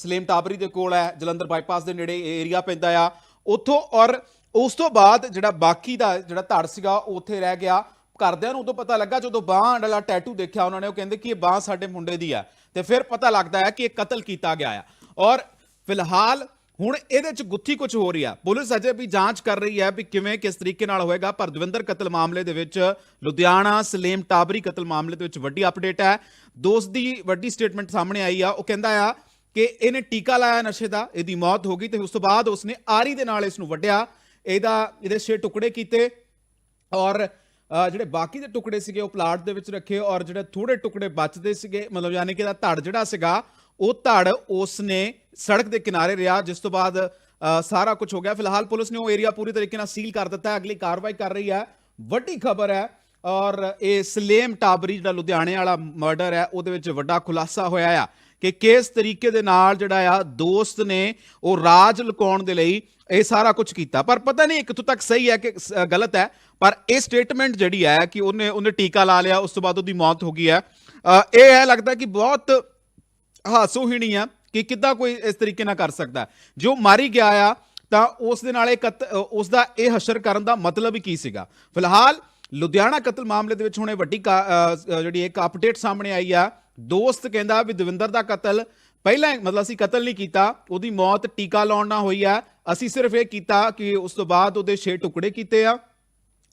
[SPEAKER 1] ਸਲੇਮ ਟਾਬਰੀ ਦੇ ਕੋਲ ਹੈ, ਜਲੰਧਰ ਬਾਈਪਾਸ ਦੇ ਨੇੜੇ ਏਰੀਆ ਪੈਂਦਾ ਆ। ਉੱਥੋਂ ਔਰ ਉਸ ਤੋਂ ਬਾਅਦ ਜਿਹੜਾ ਬਾਕੀ ਦਾ ਜਿਹੜਾ ਧੜ ਸੀਗਾ, ਉਹ ਉੱਥੇ ਰਹਿ ਗਿਆ। ਘਰਦਿਆਂ ਨੂੰ ਉਦੋਂ ਪਤਾ ਲੱਗਾ, ਜਦੋਂ ਬਾਂਹ ਵਾਲਾ ਟੈਟੂ ਦੇਖਿਆ, ਉਹਨਾਂ ਨੇ, ਉਹ ਕਹਿੰਦੇ ਕਿ ਇਹ ਬਾਂਹ ਸਾਡੇ ਮੁੰਡੇ ਦੀ ਆ। ਤੇ ਫਿਰ ਪਤਾ ਲੱਗਦਾ ਹੈ ਕਿ ਇਹ ਕਤਲ ਕੀਤਾ ਗਿਆ ਆ। ਔਰ ਫਿਲਹਾਲ ਹੁਣ ਇਹਦੇ ਚ ਗੁੱਥੀ ਕੁਝ ਹੋ ਰਹੀ ਆ। ਪੁਲਿਸ ਅਜੇ ਵੀ ਜਾਂਚ ਕਰ ਰਹੀ ਹੈ ਵੀ ਕਿਵੇਂ, ਕਿਸ ਤਰੀਕੇ ਨਾਲ ਹੋਏਗਾ, ਪਰ ਦਵਿੰਦਰ ਕਤਲ ਮਾਮਲੇ ਦੇ ਵਿੱਚ ਲੁਧਿਆਣਾ, ਸਲੇਮ, ਟਾਬਰੀ ਕਤਲ ਮਾਮਲੇ ਦੇ ਵਿੱਚ ਵੱਡੀ ਅਪਡੇਟ ਹੈ। ਦੋਸਤ ਦੀ ਵੱਡੀ ਸਟੇਟਮੈਂਟ ਸਾਹਮਣੇ ਆਈ ਆ। ਉਹ ਕਹਿੰਦਾ ਆ ਕਿ ਇਹਨੇ ਟੀਕਾ ਲਾਇਆ ਨਸ਼ੇ ਦਾ, ਇਹਦੀ ਮੌਤ ਹੋ ਗਈ ਤੇ ਉਸ ਤੋਂ ਬਾਅਦ ਉਸਨੇ ਆਰੀ ਦੇ ਨਾਲ ਇਸ ਨੂੰ ਵੱਢਿਆ। ਇਹਦਾ, ਇਹਦੇ ਛੇ ਟੁਕੜੇ ਕੀਤੇ ਔਰ ਜਿਹੜੇ ਬਾਕੀ ਦੇ ਟੁਕੜੇ ਸੀਗੇ, ਉਹ ਪਲਾਟ ਦੇ ਵਿੱਚ ਰੱਖੇ ਔਰ ਜਿਹੜੇ ਥੋੜੇ ਟੁਕੜੇ ਬਚਦੇ ਸੀਗੇ, ਮਤਲਬ ਯਾਨੀ ਕਿ ਇਹਦਾ ਧੜ ਜਿਹੜਾ ਸੀਗਾ, ਉਹ ਧੜ ਉਸ ਨੇ ਸੜਕ ਦੇ ਕਿਨਾਰੇ ਰਿਹਾ, ਜਿਸ ਤੋਂ ਬਾਅਦ ਸਾਰਾ ਕੁਝ ਹੋ ਗਿਆ। ਫਿਲਹਾਲ ਪੁਲਿਸ ਨੇ ਉਹ ਏਰੀਆ ਪੂਰੀ ਤਰੀਕੇ ਨਾਲ ਸੀਲ ਕਰ ਦਿੱਤਾ ਹੈ। ਅਗਲੀ ਕਾਰਵਾਈ ਕਰ ਰਹੀ ਹੈ। ਵੱਡੀ ਖਬਰ ਹੈ ਔਰ ਇਹ ਸਲੇਮ ਟਾਬਰੀ ਜਿਹੜਾ ਲੁਧਿਆਣੇ ਵਾਲਾ ਮਰਡਰ ਹੈ, ਉਹਦੇ ਵਿੱਚ ਵੱਡਾ ਖੁਲਾਸਾ ਹੋਇਆ ਆ। ਕਿ ਕਿਸ ਤਰੀਕੇ ਦੇ ਨਾਲ ਜਿਹੜਾ ਆ ਦੋਸਤ ਨੇ ਉਹ ਰਾਜ ਲੁਕਾਉਣ ਦੇ ਲਈ ਇਹ ਸਾਰਾ ਕੁਝ ਕੀਤਾ। ਪਰ ਪਤਾ ਨਹੀਂ ਕਿੱਥੋਂ ਤੱਕ ਸਹੀ ਹੈ ਕਿ ਸ- ਗਲਤ ਹੈ, ਪਰ ਇਹ ਸਟੇਟਮੈਂਟ ਜਿਹੜੀ ਹੈ ਕਿ ਉਹਨੇ ਉਹਨੇ ਟੀਕਾ ਲਾ ਲਿਆ, ਉਸ ਤੋਂ ਬਾਅਦ ਉਹਦੀ ਮੌਤ ਹੋ ਗਈ ਹੈ। ਇਹ ਹੈ, ਲੱਗਦਾ ਕਿ ਬਹੁਤ ਹਾਸੋਹੀਣੀ ਆ ਕਿ ਕਿੱਦਾਂ ਕੋਈ ਇਸ ਤਰੀਕੇ ਨਾਲ ਕਰ ਸਕਦਾ ਹੈ। ਜੋ ਮਾਰੀ ਗਿਆ ਆ, ਤਾਂ ਉਸ ਦੇ ਨਾਲ ਇਹ ਕਤ ਉਸ ਦਾ ਇਹ ਹਸ਼ਰ ਕਰਨ ਦਾ ਮਤਲਬ ਕੀ ਸੀਗਾ? ਫਿਲਹਾਲ ਲੁਧਿਆਣਾ ਕਤਲ ਮਾਮਲੇ ਦੇ ਵਿੱਚ ਹੁਣੇ ਵੱਡੀ ਕਾ- ਜਿਹੜੀ ਇੱਕ ਅਪਡੇਟ ਸਾਹਮਣੇ ਆਈ ਆ। ਦੋਸਤ ਕਹਿੰਦਾ ਵੀ ਦਵਿੰਦਰ ਦਾ ਕਤਲ ਪਹਿਲਾਂ ਮਤਲਬ ਅਸੀਂ ਕਤਲ ਨਹੀਂ ਕੀਤਾ, ਉਹਦੀ ਮੌਤ ਟੀਕਾ ਲਾਉਣ ਨਾਲ ਹੋਈ ਆ। ਅਸੀਂ ਸਿਰਫ ਇਹ ਕੀਤਾ ਕਿ ਉਸ ਤੋਂ ਬਾਅਦ ਉਹਦੇ 6 ਟੁਕੜੇ ਕੀਤੇ ਆ।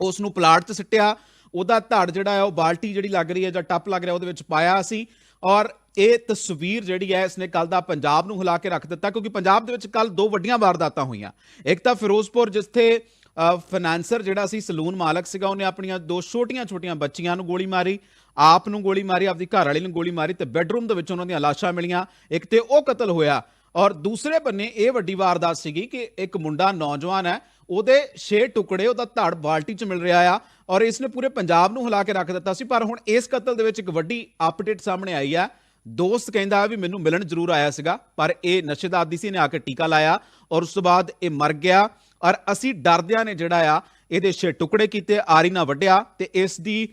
[SPEAKER 1] ਉਸ ਨੂੰ ਪਲਾਟ 'ਚ ਸਿੱਟਿਆ। ਉਹਦਾ ਧੜ ਜਿਹੜਾ ਹੈ ਉਹ ਬਾਲਟੀ ਜਿਹੜੀ ਲੱਗ ਰਹੀ ਹੈ ਜਾਂ ਟੱਪ ਲੱਗ ਰਿਹਾ, ਉਹਦੇ ਵਿੱਚ ਪਾਇਆ ਸੀ ਔਰ ਇਹ ਤਸਵੀਰ ਜਿਹੜੀ ਹੈ ਇਸਨੇ ਕੱਲ ਦਾ ਪੰਜਾਬ ਨੂੰ ਹਿਲਾ ਕੇ ਰੱਖ ਦਿੱਤਾ, ਕਿਉਂਕਿ ਪੰਜਾਬ ਦੇ ਵਿੱਚ ਕੱਲ ਦੋ ਵੱਡੀਆਂ ਵਾਰਦਾਤਾਂ ਹੋਈਆਂ। ਇੱਕ ਤਾਂ ਫਿਰੋਜ਼ਪੁਰ, ਜਿੱਥੇ ਫਾਈਨਾਂਸਰ ਜਿਹੜਾ ਸੀ, ਸਲੂਨ ਮਾਲਕ ਸੀਗਾ, ਉਹਨੇ ਆਪਣੀਆਂ ਦੋ ਛੋਟੀਆਂ-ਛੋਟੀਆਂ ਬੱਚੀਆਂ ਨੂੰ ਗੋਲੀ ਮਾਰੀ, ਆਪ ਨੂੰ ਗੋਲੀ ਮਾਰੀ, ਆਪਦੀ ਘਰ ਵਾਲੀ ਨੂੰ ਗੋਲੀ ਮਾਰੀ ਤੇ ਬੈੱਡਰੂਮ ਦੇ ਵਿੱਚ ਉਹਨਾਂ ਦੀਆਂ ਲਾਸ਼ਾਂ ਮਿਲੀਆਂ। ਇੱਕ ਤੇ ਉਹ ਕਤਲ ਹੋਇਆ ਔਰ ਦੂਸਰੇ ਬੰਨੇ ਇਹ ਵੱਡੀ ਵਾਰਦਾਤ ਸੀਗੀ ਕਿ ਇੱਕ ਮੁੰਡਾ ਨੌਜਵਾਨ ਹੈ, ਉਹਦੇ 6 ਟੁਕੜੇ, ਉਹਦਾ ਧੜ ਬਾਲਟੀ 'ਚ ਮਿਲ ਰਿਹਾ ਆ ਔਰ ਇਸ ਨੇ ਪੂਰੇ ਪੰਜਾਬ ਨੂੰ ਹਿਲਾ ਕੇ ਰੱਖ ਦਿੱਤਾ ਸੀ। ਪਰ ਹੁਣ ਇਸ ਕਤਲ ਦੇ ਵਿੱਚ ਇੱਕ ਵੱਡੀ ਅਪਡੇਟ ਸਾਹਮਣੇ ਆਈ ਆ ਦੋਸਤ ਕਹਿੰਦਾ ਵੀ ਮੈਨੂੰ ਮਿਲਣ ਜ਼ਰੂਰ ਆਇਆ ਸੀਗਾ, ਪਰ ਇਹ ਨਸ਼ੇ ਦਾ ਆਦੀ ਸੀ ਨੇ ਆ ਕੇ ਟੀਕਾ ਲਾਇਆ ਔਰ ਉਸ ਤੋਂ ਬਾਅਦ ਇਹ ਮਰ ਗਿਆ। ਔਰ ਅਸੀਂ ਡਰਦਿਆਂ ਨੇ ਜਿਹੜਾ ਆ, ਇਹਦੇ ਛੇ ਟੁਕੜੇ ਕੀਤੇ, ਆਰੀ ਨਾਲ ਵੱਢਿਆ ਤੇ ਇਸ ਦੀ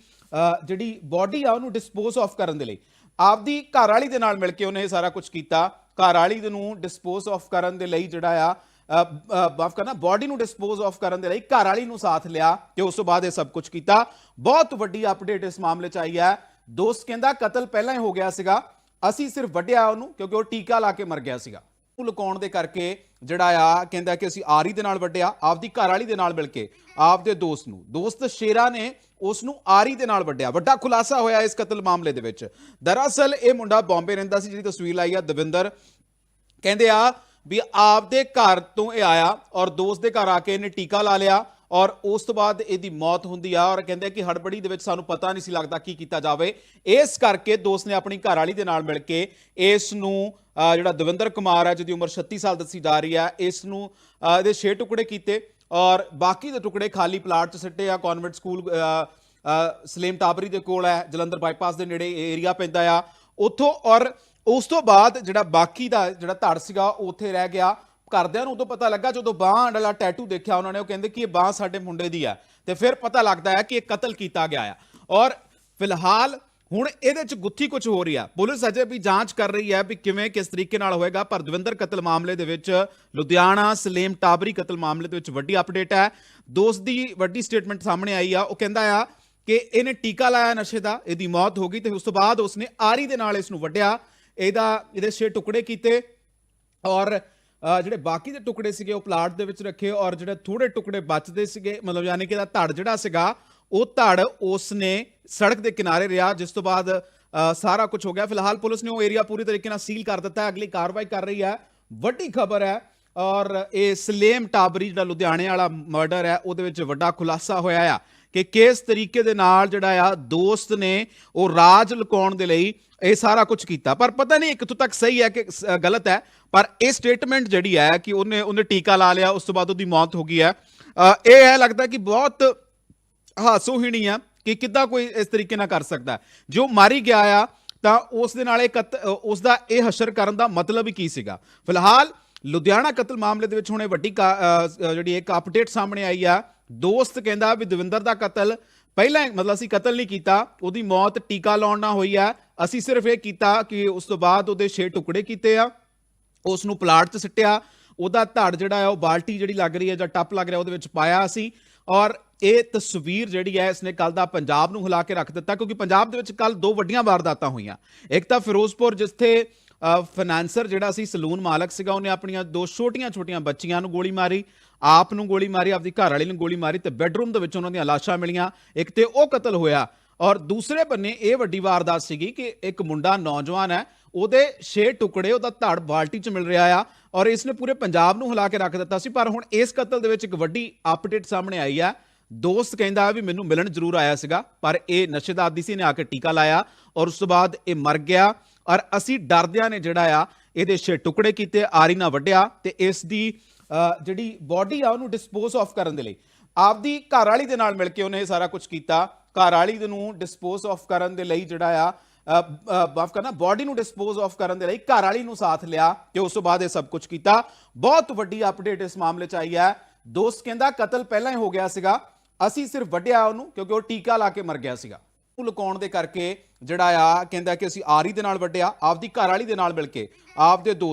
[SPEAKER 1] ਜਿਹੜੀ ਬਾਡੀ ਆ, ਉਹਨੂੰ ਡਿਸਪੋਜ਼ ਆਫ ਕਰਨ ਦੇ ਲਈ। ਆਪਦੀ ਘਰ ਵਾਲੀ ਦੇ ਨਾਲ ਮਿਲ ਕੇ ਉਹਨੇ ਇਹ ਸਾਰਾ ਕੁਝ ਕੀਤਾ। ਘਰ ਵਾਲੀ ਨੂੰ ਡਿਸਪੋਜ਼ ਆਫ ਕਰਨ ਦੇ ਲਈ ਜਿਹੜਾ ਆ ਮਾਫ ਕਰਨਾ ਬਾਡੀ ਨੂੰ ਡਿਸਪੋਜ਼ ਆਫ ਕਰਨ ਦੇ ਲਈ ਘਰ ਵਾਲੀ ਨੂੰ ਸਾਥ ਲਿਆ ਤੇ ਉਸ ਤੋਂ ਬਾਅਦ ਇਹ ਸਭ ਕੁਝ ਕੀਤਾ। ਬਹੁਤ ਵੱਡੀ ਅਪਡੇਟ ਇਸ ਮਾਮਲੇ 'ਚ ਆਈ ਹੈ। ਦੋਸਤ ਕਹਿੰਦਾ ਕਤਲ ਪਹਿਲਾਂ ਹੀ ਹੋ ਗਿਆ ਸੀਗਾ। ਅਸੀਂ ਸਿਰਫ ਵੱਢਿਆ ਉਹਨੂੰ ਕਿਉਂਕਿ ਉਹ ਟੀਕਾ ਲਾ ਕੇ ਮਰ ਗਿਆ ਸੀਗਾ। ਲੁਕਾਉਣ ਦੇ ਕਰਕੇ ਜਿਹੜਾ ਆ ਕਹਿੰਦਾ ਕਿ ਅਸੀਂ ਆਰੀ ਦੇ ਨਾਲ ਵੱਢਿਆ ਆਪਦੀ ਘਰ ਵਾਲੀ ਦੇ ਨਾਲ ਮਿਲ ਕੇ ਆਪਦੇ ਦੋਸਤ ਨੂੰ। ਦੋਸਤ ਸ਼ੇਰਾ ਨੇ ਉਸ ਨੂੰ ਆਰੀ ਦੇ ਨਾਲ ਵੱਢਿਆ ਵੱਡਾ ਖੁਲਾਸਾ ਹੋਇਆ ਇਸ ਕਤਲ ਮਾਮਲੇ ਦੇ ਵਿੱਚ। ਦਰਅਸਲ ਇਹ ਮੁੰਡਾ ਬੰਬੇ ਰਹਿੰਦਾ ਸੀ ਜਿਹੜੀ ਤਸਵੀਰ ਲਾਈ ਆ ਦਵਿੰਦਰ। ਕਹਿੰਦੇ ਆ ਵੀ ਆਪਦੇ ਘਰ ਤੋਂ ਇਹ ਆਇਆ ਔਰ ਦੋਸਤ ਦੇ ਘਰ ਆ ਕੇ ਇਹਨੇ ਟੀਕਾ ਲਾ ਲਿਆ। ਔਰ ਉਸ ਤੋਂ ਬਾਅਦ ਇਹਦੀ ਮੌਤ ਹੁੰਦੀ ਆ ਔਰ ਕਹਿੰਦੇ ਕਿ ਹੜਬੜੀ ਦੇ ਵਿੱਚ ਸਾਨੂੰ ਪਤਾ ਨਹੀਂ ਸੀ ਲੱਗਦਾ ਕੀ ਕੀਤਾ ਜਾਵੇ। ਇਸ ਕਰਕੇ ਦੋਸਤ ਨੇ ਆਪਣੀ ਘਰ ਵਾਲੀ ਦੇ ਨਾਲ ਮਿਲ ਕੇ ਇਸ ਨੂੰ ਜਿਹੜਾ ਦਵਿੰਦਰ ਕੁਮਾਰ ਹੈ ਜਿਹਦੀ ਉਮਰ 36 ਸਾਲ ਦੱਸੀ ਜਾ ਰਹੀ ਹੈ ਇਸ ਨੂੰ ਇਹਦੇ 6 ਟੁਕੜੇ ਕੀਤੇ ਔਰ ਬਾਕੀ ਦੇ ਟੁਕੜੇ ਖਾਲੀ ਪਲਾਟ 'ਚ ਸਿੱਟੇ ਆ। ਕਨਵੈਂਟ ਸਕੂਲ ਸਲੇਮ ਟਾਬਰੀ ਦੇ ਕੋਲ ਹੈ, ਜਲੰਧਰ ਬਾਈਪਾਸ ਦੇ ਨੇੜੇ ਏਰੀਆ ਪੈਂਦਾ ਆ। ਉੱਥੋਂ ਔਰ ਉਸ ਤੋਂ ਬਾਅਦ ਜਿਹੜਾ ਬਾਕੀ ਦਾ ਜਿਹੜਾ ਧੜ ਸੀਗਾ, ਉਹ ਉੱਥੇ ਰਹਿ ਗਿਆ। ਘਰਦਿਆਂ ਨੂੰ ਉਦੋਂ ਪਤਾ ਲੱਗਾ, ਜਦੋਂ ਬਾਂਹ ਵਾਲਾ ਟੈਟੂ ਦੇਖਿਆ ਉਹਨਾਂ ਨੇ, ਉਹ ਕਹਿੰਦੇ ਕਿ ਇਹ ਬਾਂਹ ਸਾਡੇ ਮੁੰਡੇ ਦੀ ਆ। ਤੇ ਫਿਰ ਪਤਾ ਲੱਗਦਾ ਹੈ ਕਿ ਇਹ ਕਤਲ ਕੀਤਾ ਗਿਆ ਆ। ਔਰ ਫਿਲਹਾਲ ਹੁਣ ਇਹਦੇ ਚ ਗੁੱਥੀ ਕੁਝ ਹੋ ਰਹੀ ਆ। ਪੁਲਿਸ ਅਜੇ ਵੀ ਜਾਂਚ ਕਰ ਰਹੀ ਹੈ ਵੀ ਕਿਵੇਂ, ਕਿਸ ਤਰੀਕੇ ਨਾਲ ਹੋਏਗਾ, ਪਰ ਦਵਿੰਦਰ ਕਤਲ ਮਾਮਲੇ ਦੇ ਵਿੱਚ ਲੁਧਿਆਣਾ, ਸਲੇਮ, ਟਾਬਰੀ ਕਤਲ ਮਾਮਲੇ ਦੇ ਵਿੱਚ ਵੱਡੀ ਅਪਡੇਟ ਹੈ। ਦੋਸਤ ਦੀ ਵੱਡੀ ਸਟੇਟਮੈਂਟ ਸਾਹਮਣੇ ਆਈ ਆ। ਉਹ ਕਹਿੰਦਾ ਆ ਕਿ ਇਹਨੇ ਟੀਕਾ ਲਾਇਆ ਨਸ਼ੇ ਦਾ, ਇਹਦੀ ਮੌਤ ਹੋ ਗਈ ਤੇ ਉਸ ਤੋਂ ਬਾਅਦ ਉਸਨੇ ਆਰੀ ਦੇ ਨਾਲ ਇਸ ਨੂੰ ਵੱਢਿਆ। ਇਹਦਾ, ਇਹਦੇ ਛੇ ਟੁਕੜੇ ਕੀਤੇ। ਔਰ ਜਿਹੜੇ ਬਾਕੀ ਦੇ ਟੁਕੜੇ ਸੀਗੇ ਉਹ ਪਲਾਟ ਦੇ ਵਿੱਚ ਰੱਖੇ ਔਰ ਜਿਹੜੇ ਥੋੜੇ ਟੁਕੜੇ ਬਚਦੇ ਸੀਗੇ, ਮਤਲਬ ਯਾਨੀ ਕਿ ਇਹਦਾ ਧੜ ਜਿਹੜਾ ਸੀਗਾ, ਉਹ ਧੜ ਉਸ ਨੇ ਸੜਕ ਦੇ ਕਿਨਾਰੇ ਰਿਹਾ, ਜਿਸ ਤੋਂ ਬਾਅਦ ਸਾਰਾ ਕੁਝ ਹੋ ਗਿਆ। ਫਿਲਹਾਲ ਪੁਲਿਸ ਨੇ ਉਹ ਏਰੀਆ ਪੂਰੀ ਤਰੀਕੇ ਨਾਲ ਸੀਲ ਕਰ ਦਿੱਤਾ ਹੈ। ਅਗਲੀ ਕਾਰਵਾਈ ਕਰ ਰਹੀ ਹੈ। ਵੱਡੀ ਖਬਰ ਹੈ ਔਰ ਇਹ ਸਲੇਮ ਟਾਬਰੀ ਜਿਹੜਾ ਲੁਧਿਆਣੇ ਵਾਲਾ ਮਰਡਰ ਹੈ, ਉਹਦੇ ਵਿੱਚ ਵੱਡਾ ਖੁਲਾਸਾ ਹੋਇਆ ਆ। ਕਿ ਕਿਸ ਤਰੀਕੇ ਦੇ ਨਾਲ ਜਿਹੜਾ ਆ ਦੋਸਤ ਨੇ ਉਹ ਰਾਜ ਲੁਕਾਉਣ ਦੇ ਲਈ ਇਹ ਸਾਰਾ ਕੁਝ ਕੀਤਾ। ਪਰ ਪਤਾ ਨਹੀਂ ਕਿੱਥੋਂ ਤੱਕ ਸਹੀ ਹੈ ਕਿ ਸ- ਗਲਤ ਹੈ, ਪਰ ਇਹ ਸਟੇਟਮੈਂਟ ਜਿਹੜੀ ਹੈ ਕਿ ਉਹਨੇ ਉਹਨੇ ਟੀਕਾ ਲਾ ਲਿਆ, ਉਸ ਤੋਂ ਬਾਅਦ ਉਹਦੀ ਮੌਤ ਹੋ ਗਈ ਹੈ। ਇਹ ਹੈ ਲੱਗਦਾ ਕਿ ਬਹੁਤ ਹਾਸੋਹੀਣੀ ਆ ਕਿ ਕਿੱਦਾਂ ਕੋਈ ਇਸ ਤਰੀਕੇ ਨਾਲ ਕਰ ਸਕਦਾ ਹੈ। ਜੋ ਮਾਰੀ ਗਿਆ ਆ, ਤਾਂ ਉਸ ਦੇ ਨਾਲ ਇਹ ਕਤ ਉਸ ਦਾ ਇਹ ਹਸ਼ਰ ਕਰਨ ਦਾ ਮਤਲਬ ਹੀ ਕੀ ਸੀਗਾ? ਫਿਲਹਾਲ ਲੁਧਿਆਣਾ ਕਤਲ ਮਾਮਲੇ ਦੇ ਵਿੱਚ ਹੁਣੇ ਵੱਡੀ ਕਾ- ਜਿਹੜੀ ਇੱਕ ਅਪਡੇਟ ਸਾਹਮਣੇ ਆਈ ਆ। ਦੋਸਤ ਕਹਿੰਦਾ ਵੀ ਦਵਿੰਦਰ ਦਾ ਕਤਲ ਪਹਿਲਾਂ ਮਤਲਬ ਅਸੀਂ ਕਤਲ ਨਹੀਂ ਕੀਤਾ, ਉਹਦੀ ਮੌਤ ਟੀਕਾ ਲਾਉਣ ਨਾਲ ਹੋਈ ਆ ਅਸੀਂ ਸਿਰਫ ਇਹ ਕੀਤਾ ਕਿ ਉਸ ਤੋਂ ਬਾਅਦ ਉਹਦੇ 6 ਟੁਕੜੇ ਕੀਤੇ ਆ। ਉਸ ਨੂੰ ਪਲਾਟ 'ਚ ਸਿੱਟਿਆ। ਉਹਦਾ ਧੜ ਜਿਹੜਾ ਹੈ, ਉਹ ਬਾਲਟੀ ਜਿਹੜੀ ਲੱਗ ਰਹੀ ਹੈ ਜਾਂ ਟੱਪ ਲੱਗ ਰਿਹਾ, ਉਹਦੇ ਵਿੱਚ ਪਾਇਆ ਸੀ ਔਰ ਇਹ ਤਸਵੀਰ ਜਿਹੜੀ ਹੈ, ਇਸਨੇ ਕੱਲ ਦਾ ਪੰਜਾਬ ਨੂੰ ਹਿਲਾ ਕੇ ਰੱਖ ਦਿੱਤਾ, ਕਿਉਂਕਿ ਪੰਜਾਬ ਦੇ ਵਿੱਚ ਕੱਲ ਦੋ ਵੱਡੀਆਂ ਵਾਰਦਾਤਾਂ ਹੋਈਆਂ। ਇੱਕ ਤਾਂ ਫਿਰੋਜ਼ਪੁਰ, ਜਿੱਥੇ ਫਾਈਨਾਂਸਰ ਜਿਹੜਾ ਸੀ, ਸਲੂਨ ਮਾਲਕ ਸੀਗਾ, ਉਹਨੇ ਆਪਣੀਆਂ ਦੋ ਛੋਟੀਆਂ-ਛੋਟੀਆਂ ਬੱਚੀਆਂ ਨੂੰ ਗੋਲੀ ਮਾਰੀ, ਆਪ ਨੂੰ ਗੋਲੀ ਮਾਰੀ, ਆਪਦੀ ਘਰ ਵਾਲੀ ਨੂੰ ਗੋਲੀ ਮਾਰੀ ਤੇ ਬੈੱਡਰੂਮ ਦੇ ਵਿੱਚ ਉਹਨਾਂ ਦੀਆਂ ਲਾਸ਼ਾਂ ਮਿਲੀਆਂ। ਇੱਕ ਤੇ ਉਹ ਕਤਲ ਹੋਇਆ ਔਰ ਦੂਸਰੇ ਬੰਨੇ ਇਹ ਵੱਡੀ ਵਾਰਦਾਤ ਸੀਗੀ ਕਿ ਇੱਕ ਮੁੰਡਾ ਨੌਜਵਾਨ ਹੈ, ਉਹਦੇ 6 ਟੁਕੜੇ, ਉਹਦਾ ਧੜ ਬਾਲਟੀ 'ਚ ਮਿਲ ਰਿਹਾ ਆ ਔਰ ਇਸ ਨੇ ਪੂਰੇ ਪੰਜਾਬ ਨੂੰ ਹਿਲਾ ਕੇ ਰੱਖ ਦਿੱਤਾ ਸੀ। ਪਰ ਹੁਣ ਇਸ ਕਤਲ ਦੇ ਵਿੱਚ ਇੱਕ ਵੱਡੀ ਅਪਡੇਟ ਸਾਹਮਣੇ ਆਈ ਆ ਦੋਸਤ ਕਹਿੰਦਾ ਵੀ ਮੈਨੂੰ ਮਿਲਣ ਜ਼ਰੂਰ ਆਇਆ ਸੀਗਾ, ਪਰ ਇਹ ਨਸ਼ੇ ਦਾ ਆਦੀ ਸੀ ਨੇ ਆ ਕੇ ਟੀਕਾ ਲਾਇਆ ਔਰ ਉਸ ਤੋਂ ਬਾਅਦ ਇਹ ਮਰ ਗਿਆ। ਔਰ ਅਸੀਂ ਡਰਦਿਆਂ ਨੇ ਜਿਹੜਾ ਆ, ਇਹਦੇ ਛੇ ਟੁਕੜੇ ਕੀਤੇ, ਆਰੀ ਨਾਲ ਵੱਢਿਆ ਤੇ ਇਸ ਦੀ ਜਿਹੜੀ ਬਾਡੀ ਆ, ਉਹਨੂੰ ਡਿਸਪੋਜ਼ ਆਫ ਕਰਨ ਦੇ ਲਈ। ਆਪਦੀ ਘਰ ਵਾਲੀ ਦੇ ਨਾਲ ਮਿਲ ਕੇ ਉਹਨੇ ਇਹ ਸਾਰਾ ਕੁਝ ਕੀਤਾ। ਘਰ ਵਾਲੀ ਨੂੰ ਡਿਸਪੋਜ਼ ਆਫ ਕਰਨ ਦੇ ਲਈ ਜਿਹੜਾ ਆ ਮਾਫ ਕਰਨਾ ਬਾਡੀ ਨੂੰ ਡਿਸਪੋਜ਼ ਆਫ ਕਰਨ ਦੇ ਲਈ ਘਰ ਵਾਲੀ ਨੂੰ ਸਾਥ ਲਿਆ ਤੇ ਉਸ ਤੋਂ ਬਾਅਦ ਇਹ ਸਭ ਕੁਝ ਕੀਤਾ। ਬਹੁਤ ਵੱਡੀ ਅਪਡੇਟ ਇਸ ਮਾਮਲੇ 'ਚ ਆਈ ਹੈ। ਦੋਸਤ ਕਹਿੰਦਾ ਕਤਲ ਪਹਿਲਾਂ ਹੀ ਹੋ ਗਿਆ ਸੀਗਾ। ਅਸੀਂ ਸਿਰਫ ਵੱਢਿਆ ਉਹਨੂੰ ਕਿਉਂਕਿ ਉਹ ਟੀਕਾ ਲਾ ਕੇ ਮਰ ਗਿਆ ਸੀਗਾ। ਲੁਕਾਉਣ ਦੇ ਕਰਕੇ ਜਿਹੜਾ ਆ ਕਹਿੰਦਾ ਕਿ ਅਸੀਂ ਆਰੀ ਦੇ ਨਾਲ ਵੱਢਿਆ, ਆਪਦੀ ਘਰ ਵਾਲੀ ਦੇ ਨਾਲ ਮਿਲ ਕੇ, ਆਪਦੇ ਦੋਸਤ